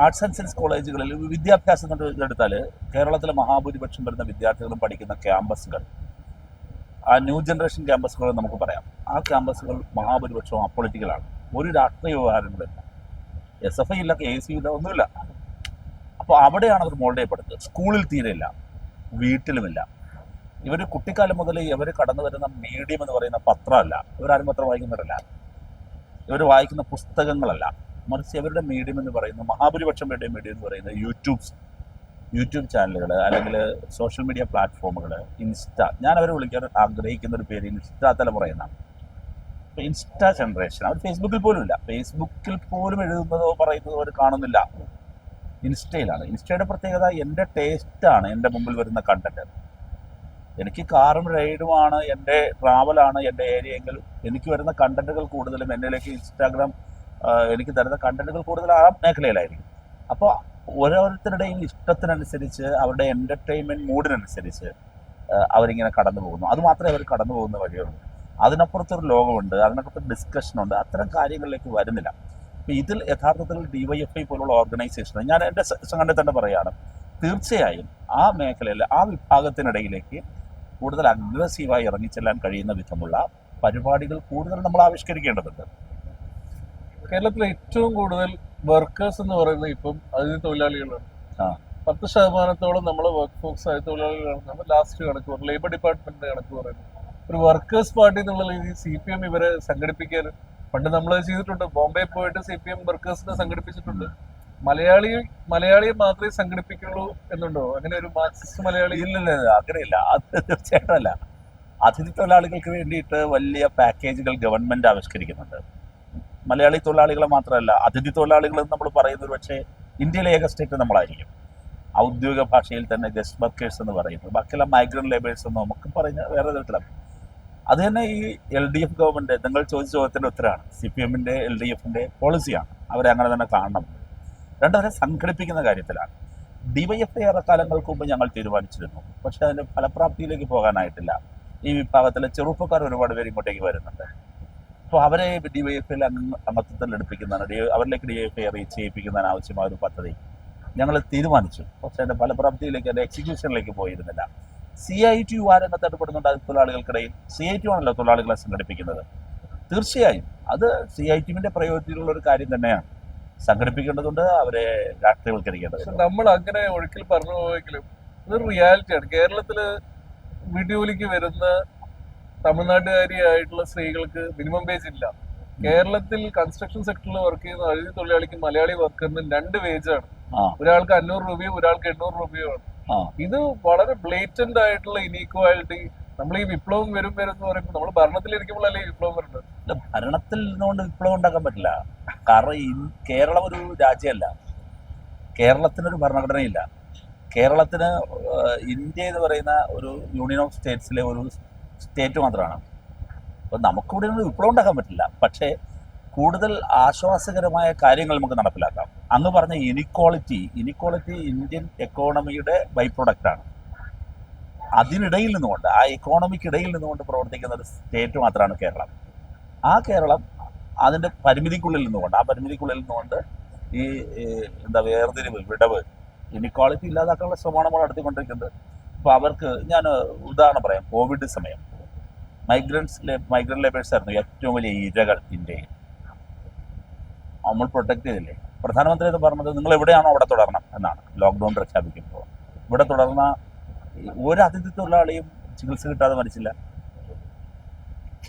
ആർട്സ് ആൻഡ് സയൻസ് കോളേജുകളിൽ വിദ്യാഭ്യാസം കണ്ടെടുത്താൽ കേരളത്തിലെ മഹാഭൂരിപക്ഷം വരുന്ന വിദ്യാർത്ഥികളും പഠിക്കുന്ന ക്യാമ്പസുകൾ. ആ ന്യൂ ജനറേഷൻ ക്യാമ്പസുകൾ നമുക്ക് പറയാം. ആ ക്യാമ്പസുകൾ മഹാഭൂരിപക്ഷവും അപ്പൊളിറ്റിക്കലാണ് ഒരു രാഷ്ട്രീയ വ്യവഹാരങ്ങളില്ല എസ് എഫ് ഐ ഇല്ല കെ എസ് യു ഇല്ല ഒന്നുമില്ല. അപ്പോൾ അവിടെയാണ് അവർ മോൾഡേ ചെയ്യപ്പെടുന്നത്. സ്കൂളിൽ തീരെയില്ല. വീട്ടിലുമില്ല. ഇവർ കുട്ടിക്കാലം മുതൽ ഇവർ കടന്നു വരുന്ന മീഡിയം എന്ന് പറയുന്ന പത്രമല്ല. ഇവരാരും പത്രം വായിക്കുന്നവരല്ല. ഇവർ വായിക്കുന്ന പുസ്തകങ്ങളല്ല. മറിച്ച് അവരുടെ മീഡിയം എന്ന് പറയുന്നത് മഹാഭൂരിപക്ഷം പേരുടെ മീഡിയം എന്ന് പറയുന്നത് യൂട്യൂബ്സ് യൂട്യൂബ് ചാനലുകൾ അല്ലെങ്കിൽ സോഷ്യൽ മീഡിയ പ്ലാറ്റ്ഫോമുകൾ ഇൻസ്റ്റ. ഞാൻ അവരെ വിളിക്കാൻ ആഗ്രഹിക്കുന്ന ഒരു പേര് ഇൻസ്റ്റ തലമുറ എന്നാണ്. ഇൻസ്റ്റ ജനറേഷൻ അവർ ഫേസ്ബുക്കിൽ പോലും ഇല്ല ഫേസ്ബുക്കിൽ പോലും എഴുതുന്നതോ പറയുന്നതോ അവർ കാണുന്നില്ല. ഇൻസ്റ്റയിലാണ്. ഇൻസ്റ്റയുടെ പ്രത്യേകത എന്റെ ടേസ്റ്റാണ് എന്റെ മുമ്പിൽ വരുന്ന കണ്ടന്റ് എനിക്ക് കാറും റൈഡുമാണ് എന്റെ ട്രാവലാണ് എന്റെ ഏരിയയെങ്കിൽ എനിക്ക് വരുന്ന കണ്ടന്റുകൾ കൂടുതലും എന്നിലേക്ക് ഇൻസ്റ്റാഗ്രാം എനിക്ക് തരുന്ന കണ്ടന്റുകൾ കൂടുതൽ ആ മേഖലയിലായിരിക്കും. അപ്പോൾ ഓരോരുത്തരുടെയും ഇഷ്ടത്തിനനുസരിച്ച് അവരുടെ എന്റർടൈൻമെന്റ് മൂഡിനനുസരിച്ച് അവരിങ്ങനെ കടന്നു പോകുന്നു. അത് മാത്രമേ അവർ കടന്നു പോകുന്ന വഴിയുള്ളൂ. അതിനപ്പുറത്തൊരു ലോകമുണ്ട് അതിനപ്പുറത്ത് ഡിസ്കഷനുണ്ട് അത്തരം കാര്യങ്ങളിലേക്ക് വരുന്നില്ല. അപ്പോൾ ഇതിൽ യഥാർത്ഥത്തിൽ ഡി വൈ എഫ് ഐ പോലുള്ള ഓർഗനൈസേഷൻ ഞാൻ എന്റെ സംഘടന തന്നെ പറയുകയാണ്. തീർച്ചയായും ആ മേഖലയിൽ ആ വിഭാഗത്തിനിടയിലേക്ക് കൂടുതൽ അഗ്രസീവായി ഇറങ്ങിച്ചെല്ലാൻ കഴിയുന്ന വിധമുള്ള പരിപാടികൾ കൂടുതൽ നമ്മൾ ആവിഷ്കരിക്കേണ്ടതുണ്ട്. കേരളത്തിലെ ഏറ്റവും കൂടുതൽ വർക്കേഴ്സ് എന്ന് പറയുന്നത് ഇപ്പം അതിഥി തൊഴിലാളികളാണ്. പത്ത് ശതമാനത്തോളം നമ്മൾ വർക്ക് ഫോഴ്സ് ആയ തൊഴിലാളികളാണെന്നാണ് ലാസ്റ്റ് കണക്ക് പറയുന്നത്. ലേബർ ഡിപ്പാർട്ട്മെന്റിന്റെ കണക്ക് പറയുന്നത്. ഒരു വർക്കേഴ്സ് പാർട്ടി എന്നുള്ള രീതിയിൽ സി പി എം ഇവരെ സംഘടിപ്പിക്കാൻ പണ്ട് നമ്മൾ ചെയ്തിട്ടുണ്ട്. ബോംബെ പോയിട്ട് സി പി എം വർക്കേഴ്സിനെ സംഘടിപ്പിച്ചിട്ടുണ്ട്. മലയാളി മലയാളിയെ മാത്രമേ സംഘടിപ്പിക്കുള്ളൂ എന്നുണ്ടോ? അങ്ങനെ ഒരു മാർക്സിസ്റ്റ് മലയാളി? ഇല്ലല്ല അങ്ങനെയില്ല. അത് തീർച്ചയായിട്ടും അല്ല. അതിഥി തൊഴിലാളികൾക്ക് വേണ്ടിയിട്ട് വലിയ പാക്കേജുകൾ ഗവൺമെന്റ് ആവിഷ്കരിക്കുന്നുണ്ട്. മലയാളി തൊഴിലാളികളെ മാത്രമല്ല അതിഥി തൊഴിലാളികൾ എന്ന് നമ്മൾ പറയുന്നത് പക്ഷേ ഇന്ത്യയിലെ ഏക സ്റ്റേറ്റ് നമ്മളായിരിക്കും ഔദ്യോഗിക ഭാഷയിൽ തന്നെ ഗസ്റ്റ് വർക്കേഴ്സ് എന്ന് പറയുന്നത്. ബാക്കിയുള്ള മൈഗ്രന്റ് ലേബേഴ്സ് എന്ന് നമുക്ക് പറഞ്ഞ വേറെ തരത്തിലാണ്. അത് തന്നെ ഈ എൽ ഡി എഫ് ഗവൺമെന്റ് നിങ്ങൾ ചോദിച്ച ചോദ്യത്തിന്റെ ഉത്തരമാണ്. സി പി എമ്മിന്റെ എൽ ഡി എഫിന്റെ പോളിസിയാണ് അവരെ അങ്ങനെ തന്നെ കാണണം. രണ്ടവരെ സംഘടിപ്പിക്കുന്ന കാര്യത്തിലാണ്. ഡിവൈഎഫ്ഐ ഏറെക്കാലങ്ങൾക്ക് മുമ്പ് ഞങ്ങൾ തീരുമാനിച്ചിരുന്നു. പക്ഷേ അതിന്റെ ഫലപ്രാപ്തിയിലേക്ക് പോകാനായിട്ടില്ല. ഈ വിഭാഗത്തിലെ ചെറുപ്പക്കാർ ഒരുപാട് പേര് ഇങ്ങോട്ടേക്ക് വരുന്നുണ്ട്. അപ്പോൾ അവരെ ഡിവൈഎഫ്ഐയിൽ അംഗത്വത്തിൽ എടുപ്പിക്കുന്നതാണ്. ഡി അവരിലേക്ക് ഡിവൈഎഫ്ഐ റീച്ച് ചെയ്യിപ്പിക്കുന്നതിന് ആവശ്യമായ ഒരു പദ്ധതി. ഞങ്ങൾ തീരുമാനിച്ചു. പക്ഷേ അതിന്റെ ഫലപ്രാപ്തിയിലേക്ക് അതിന്റെ എക്സിക്യൂഷനിലേക്ക് പോയിരുന്നില്ല. സി ഐ ടി യു ആ രംഗത്ത് ഇടപെടുന്നുണ്ട് അത് തൊഴിലാളികൾക്കിടയിൽ. സി ഐ ടി ആണല്ലോ തൊഴിലാളികളെ സംഘടിപ്പിക്കുന്നത്. തീർച്ചയായും അത് സി ഐ ടിമിന്റെ പ്രയോജനത്തിലുള്ള ഒരു കാര്യം തന്നെയാണ്. സംഘടിപ്പിക്കേണ്ടതുണ്ട് അവരെ രാഷ്ട്രീയവൽക്കരിക്കേണ്ടത് നമ്മൾ അങ്ങനെ ഒഴുക്കിൽ പറഞ്ഞു പോയെങ്കിലും ഇതൊരു റിയാലിറ്റിയാണ് കേരളത്തിൽ വീഡിയോയിലേക്ക് വരുന്ന തമിഴ്നാട്ടുകാരിയായിട്ടുള്ള സ്ത്രീകൾക്ക് മിനിമം വേജ് ഇല്ല. കേരളത്തിൽ കൺസ്ട്രക്ഷൻ സെക്ടറിൽ വർക്ക് ചെയ്യുന്ന അഴുതി തൊഴിലാളിക്കും മലയാളി വർക്കറിന് രണ്ട് വേജാണ് ഒരാൾക്ക് അഞ്ഞൂറ് രൂപയും ഒരാൾക്ക് എണ്ണൂറ് രൂപയും ആണ്. ഇത് വളരെ ബ്ലേറ്റന്റ് ആയിട്ടുള്ള ഇനീക്വാലിറ്റി നമ്മൾ ഈ വിപ്ലവം വരും വരും എന്ന് പറയുമ്പോൾ നമ്മൾ ഭരണത്തിലിരിക്കുമ്പോഴല്ലേ വിപ്ലവം വരുന്നത്? ഭരണത്തിൽ നിന്നുകൊണ്ട് വിപ്ലവം ഉണ്ടാക്കാൻ പറ്റില്ല. കാരണം കേരളം ഒരു രാജ്യമല്ല. കേരളത്തിനൊരു ഭരണഘടനയില്ല. കേരളത്തിന് ഇന്ത്യ എന്ന് പറയുന്ന ഒരു യൂണിയൻ ഓഫ് സ്റ്റേറ്റ്സിലെ ഒരു സ്റ്റേറ്റ് മാത്രമാണ്. അപ്പോൾ നമുക്കിവിടെ നിന്ന് വിപ്ലവം ഉണ്ടാക്കാൻ പറ്റില്ല. പക്ഷേ കൂടുതൽ ആശ്വാസകരമായ കാര്യങ്ങൾ നമുക്ക് നടപ്പിലാക്കാം. അന്ന് പറഞ്ഞ ഇനിക്വാളിറ്റി ഇനിക്വാളിറ്റി ഇന്ത്യൻ എക്കോണമിയുടെ ബൈ പ്രൊഡക്റ്റാണ് അതിനിടയിൽ നിന്നുകൊണ്ട് ആ ഇക്കോണമിക്കിടയിൽ നിന്നുകൊണ്ട് പ്രവർത്തിക്കുന്ന ഒരു സ്റ്റേറ്റ് മാത്രമാണ് കേരളം. ആ കേരളം അതിന്റെ പരിമിതിക്കുള്ളിൽ നിന്നുകൊണ്ട് ആ പരിമിതിക്കുള്ളിൽ നിന്നുകൊണ്ട് ഈ എന്താ വേർതിരിവ് വിടവ് ഇനിക്വാളിറ്റി ഇല്ലാതാക്കാനുള്ള ശ്രമമാണ് നമ്മൾ നടത്തിക്കൊണ്ടിരിക്കുന്നത്. അപ്പോൾ അവർക്ക് ഞാൻ ഉദാഹരണം പറയാം. കോവിഡ് സമയം. മൈഗ്രൻസ് മൈഗ്രന്റ് ലേബേഴ്സ് ആയിരുന്നു ഏറ്റവും വലിയ ഇരകൾ ഇന്ത്യയിൽ. നമ്മൾ പ്രൊട്ടക്ട് ചെയ്തില്ലേ? പ്രധാനമന്ത്രി എന്ന് പറഞ്ഞത് നിങ്ങൾ എവിടെയാണോ അവിടെ തുടരണം എന്നാണ്. ലോക്ക്ഡൗൺ പ്രഖ്യാപിക്കുമ്പോൾ. ഇവിടെ തുടർന്ന ഒരു അതിഥി തൊഴിലാളിയും ചികിത്സ കിട്ടാതെ മരിച്ചില്ല.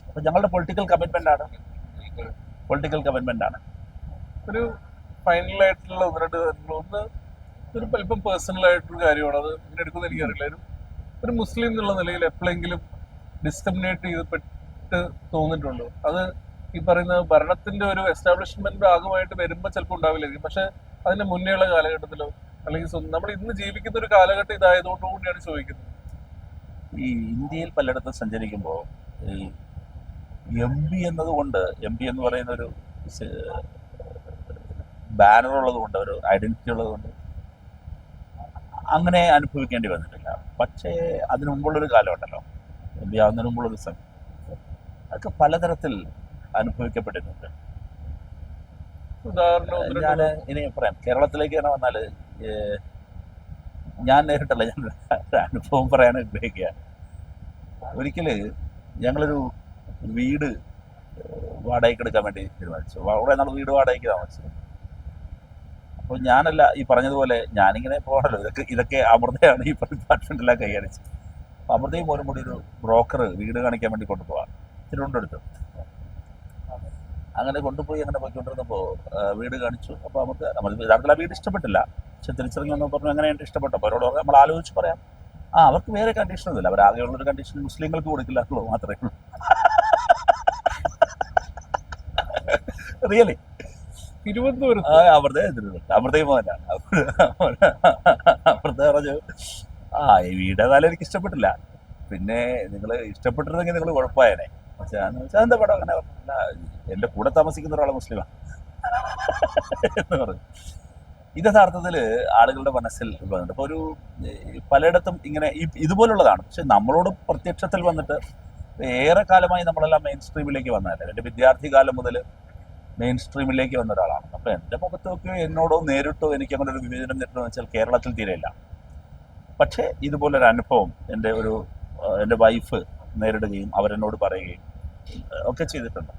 അപ്പൊ ഞങ്ങളുടെ പൊളിറ്റിക്കൽ കമ്മിറ്റ്മെന്റ് ആണ്. പൊളിറ്റിക്കൽ കമ്മിറ്റ്മെന്റ് ആണ്. ഒരു ഫൈനൽ ആയിട്ടുള്ള ഒന്ന് രണ്ട് ഒന്ന് ഒരു അല്പം പേഴ്സണൽ ആയിട്ടൊരു കാര്യമാണ്. അത് ഇങ്ങനെ എടുക്കുന്ന എനിക്കറിയില്ല. ഒരു മുസ്ലിം എന്നുള്ള നിലയിൽ എപ്പോഴെങ്കിലും ഡിസ്ക്രിമിനേറ്റ് ചെയ്തപ്പെട്ട് തോന്നിയിട്ടുണ്ടോ? അത് ഈ പറയുന്ന ഭരണത്തിന്റെ ഒരു എസ്റ്റാബ്ലിഷ്മെന്റ് ഭാഗമായിട്ട് വരുമ്പോൾ ചിലപ്പോൾ ഉണ്ടാവില്ലായിരിക്കും. പക്ഷെ അതിന്റെ മുന്നേയുള്ള കാലഘട്ടത്തിലോ അല്ലെങ്കിൽ നമ്മൾ ഇന്ന് ജീവിക്കുന്ന ഒരു കാലഘട്ടം ഇതായതുകൊണ്ട് ചോദിക്കുന്നത്. ഈ ഇന്ത്യയിൽ പലയിടത്തും സഞ്ചരിക്കുമ്പോൾ ഈ എം പി എന്നതുകൊണ്ട് എം പി എന്ന് പറയുന്ന ഒരു ബാനർ ഉള്ളത് കൊണ്ട് ഒരു ഐഡന്റിറ്റി ഉള്ളത് കൊണ്ട് അങ്ങനെ അനുഭവിക്കേണ്ടി വന്നിട്ടില്ല. പക്ഷേ അതിനു മുമ്പുള്ളൊരു കാലമുണ്ടല്ലോ. ആവുന്നതിന് മുമ്പുള്ളൊരു സമയം അതൊക്കെ പലതരത്തിൽ അനുഭവിക്കപ്പെട്ടിട്ടുണ്ട്. ഞാൻ ഇനി പറയാം. കേരളത്തിലേക്ക് തന്നെ വന്നാൽ ഞാൻ നേരിട്ടല്ല. ഞാൻ അനുഭവം പറയാൻ ആഗ്രഹിക്കുക. ഒരിക്കൽ ഞങ്ങളൊരു വീട് വാടകയ്ക്ക് എടുക്കാൻ വേണ്ടി തീരുമാനിച്ചു. അവിടെ നമ്മൾ വീട് വാടകയ്ക്ക് താമസിച്ചു. അപ്പോൾ ഞാനല്ല ഈ പറഞ്ഞതുപോലെ ഞാനിങ്ങനെ പോകണല്ലോ ഇതൊക്കെ ഇതൊക്കെ അമൃതയാണ് ഈ ഡിപ്പാർട്ട്മെന്റെല്ലാം കൈകാര്യം അപ്പോൾ അമൃതയും പോലും കൂടി ഒരു ബ്രോക്കർ വീട് കാണിക്കാൻ വേണ്ടി കൊണ്ടുപോകാം തിരുവനന്തപുരത്ത് അങ്ങനെ കൊണ്ടുപോയി അങ്ങനെ പോയിക്കൊണ്ടിരുന്നപ്പോൾ വീട് കാണിച്ചു. അപ്പോൾ നമുക്ക് നമ്മൾ ആ വീട് ഇഷ്ടപ്പെട്ടില്ല. പക്ഷെ തിരിച്ചറിഞ്ഞു എന്ന് പറഞ്ഞു എങ്ങനെയാണ് ഇഷ്ടപ്പെട്ടു. അപ്പോൾ അവരോട് നമ്മൾ ആലോചിച്ച് പറയാം. ആ അവർക്ക് വേറെ കണ്ടീഷൻ ഒന്നുമില്ല. അവർ ആകെയുള്ളൊരു കണ്ടീഷൻ മുസ്ലിങ്ങൾക്ക് കൊടുക്കില്ല എന്നുള്ളത് മാത്രമേ ഉള്ളൂ. റിയലി തിരുവനന്തപുരത്ത്? മോഹനാണ് അമൃത പറഞ്ഞു ആ വീട് ഏതായാലും എനിക്ക് ഇഷ്ടപ്പെട്ടില്ല. പിന്നെ നിങ്ങൾ ഇഷ്ടപ്പെട്ടിരുന്നെങ്കിൽ നിങ്ങൾ കുഴപ്പമായനെ അന്ന് വെച്ചാൽ എന്താ പടം അങ്ങനെ എന്റെ കൂടെ താമസിക്കുന്ന ഒരാളെ മുസ്ലിമാണ് എന്ന് പറഞ്ഞു. ഇത് യഥാർത്ഥത്തിൽ ആളുകളുടെ മനസ്സിൽ വന്നിട്ട് ഇപ്പോൾ ഒരു പലയിടത്തും ഇങ്ങനെ ഈ ഇതുപോലുള്ളതാണ്. പക്ഷെ നമ്മളോട് പ്രത്യക്ഷത്തിൽ വന്നിട്ട് ഏറെ കാലമായി നമ്മളെല്ലാം മെയിൻ സ്ട്രീമിലേക്ക് വന്നതല്ലേ? എന്റെ വിദ്യാർത്ഥി കാലം മുതൽ മെയിൻ സ്ട്രീമിലേക്ക് വന്ന ഒരാളാണ്. അപ്പോൾ എന്റെ മുഖത്ത് നോക്കിയോ എന്നോടോ നേരിട്ടോ എനിക്ക് അങ്ങനെ ഒരു വിവേചനം നേരിട്ടോ വെച്ചാൽ കേരളത്തിൽ തീരെയില്ല. പക്ഷേ ഇതുപോലൊരു അനുഭവം എന്റെ ഒരു എന്റെ വൈഫ് നേരിടുകയും അവരെന്നോട് പറയുകയും ഒക്കെ ചെയ്തിട്ടുണ്ട്.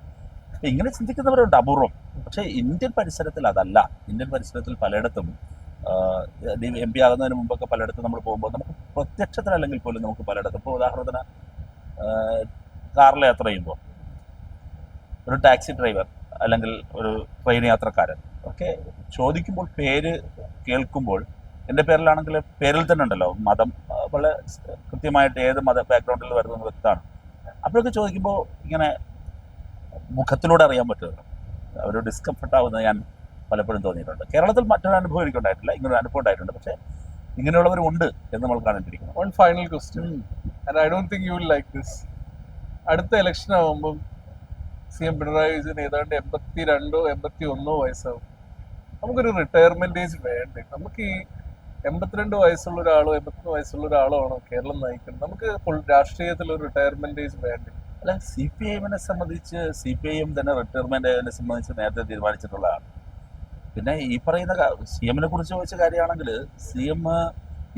ഇങ്ങനെ ചിന്തിക്കുന്നവരുണ്ട് അപൂർവം. പക്ഷേ ഇന്ത്യൻ പരിസരത്തിൽ അതല്ല. ഇന്ത്യൻ പരിസരത്തിൽ പലയിടത്തും എം പി ആകുന്നതിന് മുമ്പൊക്കെ പലയിടത്തും നമ്മൾ പോകുമ്പോൾ നമുക്ക് പ്രത്യക്ഷത്തിലല്ലെങ്കിൽ പോലും നമുക്ക് പലയിടത്തും ഇപ്പോൾ ഉദാഹരണത്തിന് കാറിൽ യാത്ര ചെയ്യുമ്പോൾ ഒരു ടാക്സി ഡ്രൈവർ അല്ലെങ്കിൽ ഒരു ട്രെയിൻ യാത്രക്കാരൻ. ഒക്കെ ചോദിക്കുമ്പോൾ പേര് കേൾക്കുമ്പോൾ എന്റെ പേരിലാണെങ്കിൽ പേരിൽ തന്നെ ഉണ്ടല്ലോ മതം വളരെ കൃത്യമായിട്ട് ഏത് മത ബാക്ക്ഗ്രൗണ്ടിൽ വരുന്ന വ്യക്തമാണ് അപ്പോഴൊക്കെ ചോദിക്കുമ്പോൾ ഇങ്ങനെ മുഖത്തിലൂടെ അറിയാൻ പറ്റുമല്ലോ. ഒരു ഡിസ്കംഫർട്ട് ആവുന്നത് ഞാൻ പലപ്പോഴും തോന്നിയിട്ടുണ്ട്. കേരളത്തിൽ മറ്റൊരു അനുഭവം എനിക്ക് ഉണ്ടായിട്ടില്ല. ഇങ്ങനൊരു അനുഭവം ഉണ്ടായിട്ടുണ്ട്. പക്ഷേ ഇങ്ങനെയുള്ളവരുണ്ട് എന്ന് നമ്മൾ കാണേണ്ടിയിരിക്കുന്നു one final question and I don't think you will like this അടുത്ത ഇലക്ഷൻ ആകുമ്പം സി എം പിണറായി വിജയൻ ഏതാണ്ട് എൺപത്തി രണ്ടോ എൺപത്തി ഒന്നോ വയസ്സാവും. നമുക്കൊരു റിട്ടയർമെന്റ് ഏജ് വേണ്ടേ? നമുക്ക് ഈ എൺപത്തിരണ്ട് വയസ്സുള്ള ഒരാളോ എൺപത്തൊന്ന് വയസ്സുള്ള ഒരാളോ ആണോ കേരളം നയിക്കുന്നത്? നമുക്ക് രാഷ്ട്രീയത്തിൽ ഒരു റിട്ടയർമെന്റ് ഏജ് വേണ്ടേ? അല്ല സി പി ഐഎമ്മിനെ സംബന്ധിച്ച് സി പി ഐ എം തന്നെ റിട്ടയർമെന്റ് ഏജിനെ സംബന്ധിച്ച് നേരത്തെ തീരുമാനിച്ചിട്ടുള്ളതാണ്. പിന്നെ ഈ പറയുന്ന സി എമ്മിനെ കുറിച്ച് ചോദിച്ച കാര്യമാണെങ്കിൽ സി എം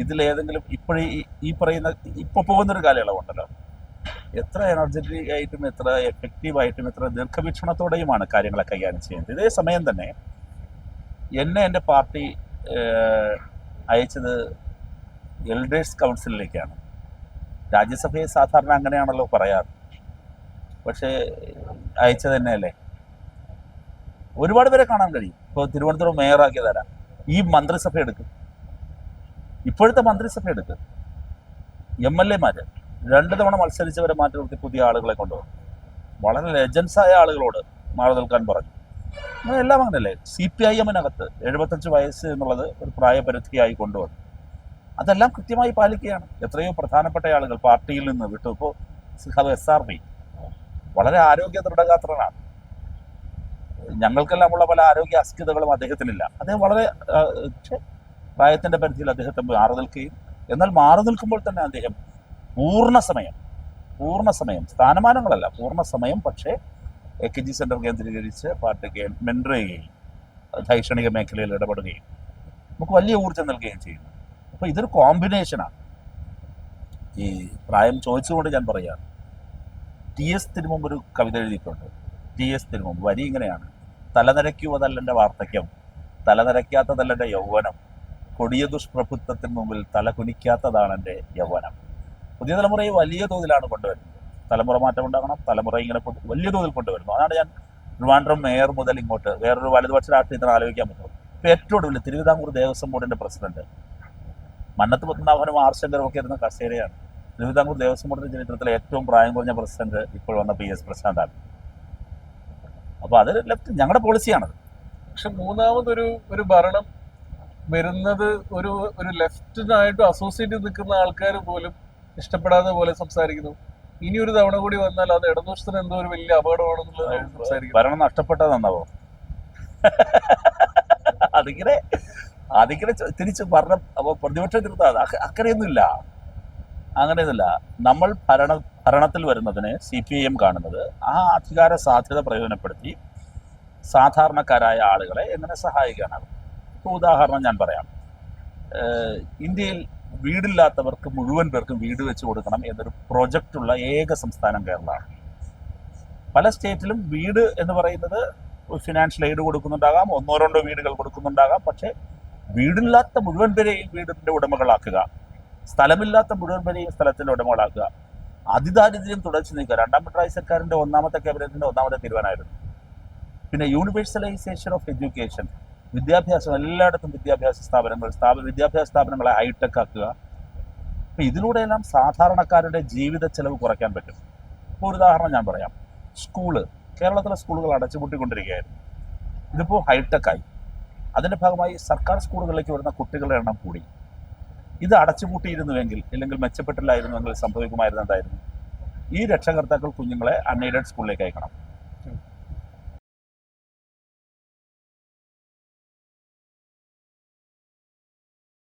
ഇതിലേതെങ്കിലും ഇപ്പോഴീ ഈ പറയുന്ന ഇപ്പൊ പോകുന്നൊരു കാലയളവുണ്ടല്ലോ. എത്ര എനർജറ്റിക് ആയിട്ടും എത്ര എഫക്റ്റീവ് ആയിട്ടും എത്ര ദീർഘവീക്ഷണത്തോടെയുമാണ് കാര്യങ്ങളെ കൈകാര്യം ചെയ്യുന്നത്. ഇതേ സമയം തന്നെ എന്നെ എന്റെ പാർട്ടി അയച്ചത് എൽഡേഴ്സ് കൗൺസിലിലേക്കാണ് രാജ്യസഭയെ സാധാരണ അങ്ങനെയാണല്ലോ പറയാറ്. പക്ഷേ അയച്ചത് തന്നെയല്ലേ ഒരുപാട് പേരെ കാണാൻ കഴിയും. ഇപ്പോൾ തിരുവനന്തപുരം മേയറാക്കി തരാം ഈ മന്ത്രിസഭ എടുക്കും ഇപ്പോഴത്തെ മന്ത്രിസഭ എടുക്കും എം എൽ എമാര്. രണ്ട് തവണ മത്സരിച്ചവരെ മാറ്റി നിർത്തി പുതിയ ആളുകളെ കൊണ്ടുവന്നു. വളരെ ലെജൻസായ ആളുകളോട് മാറി നിൽക്കാൻ പറഞ്ഞു. അങ്ങനെ എല്ലാം അങ്ങനെയല്ലേ സി പി ഐ എമ്മിനകത്ത് എഴുപത്തഞ്ച് വയസ്സ് എന്നുള്ളത് ഒരു പ്രായപരിധിയായി കൊണ്ടുവന്നു. അതെല്ലാം കൃത്യമായി പാലിക്കുകയാണ്. എത്രയോ പ്രധാനപ്പെട്ട ആളുകൾ പാർട്ടിയിൽ നിന്ന് വിട്ടു. ഇപ്പോൾ സിഹാബ് എസ് ആർ പി വളരെ ആരോഗ്യ ദൃഢഗാത്രനാണ്. ഞങ്ങൾക്കെല്ലാം ഉള്ള പല ആരോഗ്യ അസ്ഥിതകളും അദ്ദേഹത്തിനില്ല. അദ്ദേഹം വളരെ പ്രായത്തിന്റെ പരിധിയിൽ അദ്ദേഹത്തെ മാറി നിൽക്കുകയും എന്നാൽ മാറി നിൽക്കുമ്പോൾ തന്നെ അദ്ദേഹം പൂർണ സമയം പൂർണ സമയം സ്ഥാനമാനങ്ങളല്ല പൂർണ സമയം പക്ഷേ എ കെ ജി സെന്റർ കേന്ദ്രീകരിച്ച് പാർട്ടിക്ക് മെന്റർ ചെയ്യുകയും ശൈക്ഷണിക മേഖലയിൽ ഇടപെടുകയും നമുക്ക് വലിയ ഊർജം നൽകുകയും ചെയ്യുന്നു. അപ്പോൾ ഇതൊരു കോമ്പിനേഷനാണ്. ഈ പ്രായം ചോദിച്ചുകൊണ്ട് ഞാൻ പറയാം. ടി എസ് തിരുമുമ്പ് ഒരു കവിത എഴുതിയിട്ടുണ്ട്. T S Thirumumbu. വരി ഇങ്ങനെയാണ്. തലനരയ്ക്കുവതല്ലെന്റെ വാർദ്ധക്യം. തലനരയ്ക്കാത്തതല്ലെന്റെ യൗവനം. കൊടിയ ദുഷ്പ്രഭുത്വത്തിന് മുമ്പിൽ തല കുനിക്കാത്തതാണ് എന്റെ യൗവനം. പുതിയ തലമുറയെ വലിയ തോതിലാണ് കൊണ്ടുവരുന്നത്. തലമുറ മാറ്റം ഉണ്ടാകണം തലമുറ ഇങ്ങനെ വലിയ തോതിൽ കൊണ്ടുവരുന്നു. അതാണ് ഞാൻ ട്രിവാൻഡ്രം മേയർ മുതൽ ഇങ്ങോട്ട് വേറൊരു വലതുപക്ഷ രാഷ്ട്രീയത്തിന് ആലോചിക്കാൻ പറ്റും ഇപ്പൊ ഏറ്റവും ഒടുവിൽ തിരുവിതാംകൂർ ദേവസ്വം ബോർഡിന്റെ പ്രസിഡന്റ് മന്നത്ത് പത്മനാഭനും ആർ ശങ്കറും ഒക്കെ ഇരുന്ന കസേരയാണ്. തിരുവിതാംകൂർ ദേവസ്വം ബോർഡിന്റെ ചരിത്രത്തിലെ ഏറ്റവും പ്രായം കുറഞ്ഞ പ്രസിഡന്റ് ഇപ്പോൾ വന്ന പി എസ് പ്രശാന്താണ്. അപ്പോൾ അത് ലെഫ്റ്റ് ഞങ്ങളുടെ പോളിസിയാണത്. പക്ഷെ മൂന്നാമതൊരു ഒരു ഭരണം വരുന്നത് ഒരു ഒരു ലെഫ്റ്റിനായിട്ട് അസോസിയേറ്റ് നിൽക്കുന്ന ആൾക്കാർ പോലും ഇഷ്ടപ്പെടാതെ പോലെ സംസാരിക്കുന്നു. ഇനി ഒരു തവണ കൂടി വന്നാൽ അത് ഇടതുപക്ഷത്തിന് എന്തോ ഒരു വലിയ അപകടമാണെന്നുള്ളത് അവർ സംസാരിക്കുന്നു. ഭരണം നഷ്ടപ്പെട്ടത് നന്നാവോ? അതിങ്ങനെ അതിങ്ങനെ തിരിച്ച് ഭരണം അപ്പൊ പ്രതിപക്ഷം തിരുത്താതെ അങ്ങനെയൊന്നുമില്ല. അങ്ങനെയൊന്നുമില്ല. നമ്മൾ ഭരണ ഭരണത്തിൽ വരുന്നതിന് സി പി ഐ എം കാണുന്നത് ആ അധികാര സാധ്യത പ്രയോജനപ്പെടുത്തി സാധാരണക്കാരായ ആളുകളെ എങ്ങനെ സഹായിക്കാനാകും? ഇപ്പോൾ ഉദാഹരണം ഞാൻ പറയാം. ഇന്ത്യയിൽ വീടില്ലാത്തവർക്ക് മുഴുവൻ പേർക്കും വീട് വെച്ച് കൊടുക്കണം എന്നൊരു പ്രൊജക്റ്റുള്ള ഏക സംസ്ഥാനം കേരളമാണ്. പല സ്റ്റേറ്റിലും വീട് എന്ന് പറയുന്നത് ഫിനാൻഷ്യൽ എയ്ഡ് കൊടുക്കുന്നുണ്ടാകാം ഒന്നോ രണ്ടോ വീടുകൾ കൊടുക്കുന്നുണ്ടാകാം. പക്ഷേ വീടില്ലാത്ത മുഴുവൻ പേരെയും വീടിന്റെ ഉടമകളാക്കുക സ്ഥലമില്ലാത്ത മുഴുവൻ പേരെയും സ്ഥലത്തിന്റെ ഉടമകളാക്കുക അതിദാരിദ്ര്യം തുടച്ചു നീക്കുക. രണ്ടാം പിണറായി സർക്കാരിന്റെ ഒന്നാമത്തെ ക്യാബിനറ്റിന്റെ ഒന്നാമത്തെ തീരുമാനമായിരുന്നു. പിന്നെ യൂണിവേഴ്സലൈസേഷൻ ഓഫ് എഡ്യൂക്കേഷൻ വിദ്യാഭ്യാസം എല്ലായിടത്തും വിദ്യാഭ്യാസ സ്ഥാപനങ്ങൾ സ്ഥാപന വിദ്യാഭ്യാസ സ്ഥാപനങ്ങളെ ഹൈടെക് ആക്കുക. അപ്പം ഇതിലൂടെയെല്ലാം സാധാരണക്കാരുടെ ജീവിത ചെലവ് കുറയ്ക്കാൻ പറ്റും. ഇപ്പോൾ ഒരു ഉദാഹരണം ഞാൻ പറയാം. സ്കൂൾ കേരളത്തിലെ സ്കൂളുകൾ അടച്ചുപൂട്ടിക്കൊണ്ടിരിക്കുകയായിരുന്നു. ഇതിപ്പോൾ ഹൈടെക് ആയി. അതിന്റെ ഭാഗമായി സർക്കാർ സ്കൂളുകളിലേക്ക് വരുന്ന കുട്ടികളുടെ എണ്ണം കൂടി. ഇത് അടച്ചുപൂട്ടിയിരുന്നുവെങ്കിൽ അല്ലെങ്കിൽ മെച്ചപ്പെട്ടില്ലായിരുന്നുവെങ്കിൽ സംഭവിക്കുമായിരുന്നു എന്തായിരുന്നു? ഈ രക്ഷകർത്താക്കൾ കുഞ്ഞുങ്ങളെ അൺഎയ്ഡഡ് സ്കൂളിലേക്ക് അയക്കണം.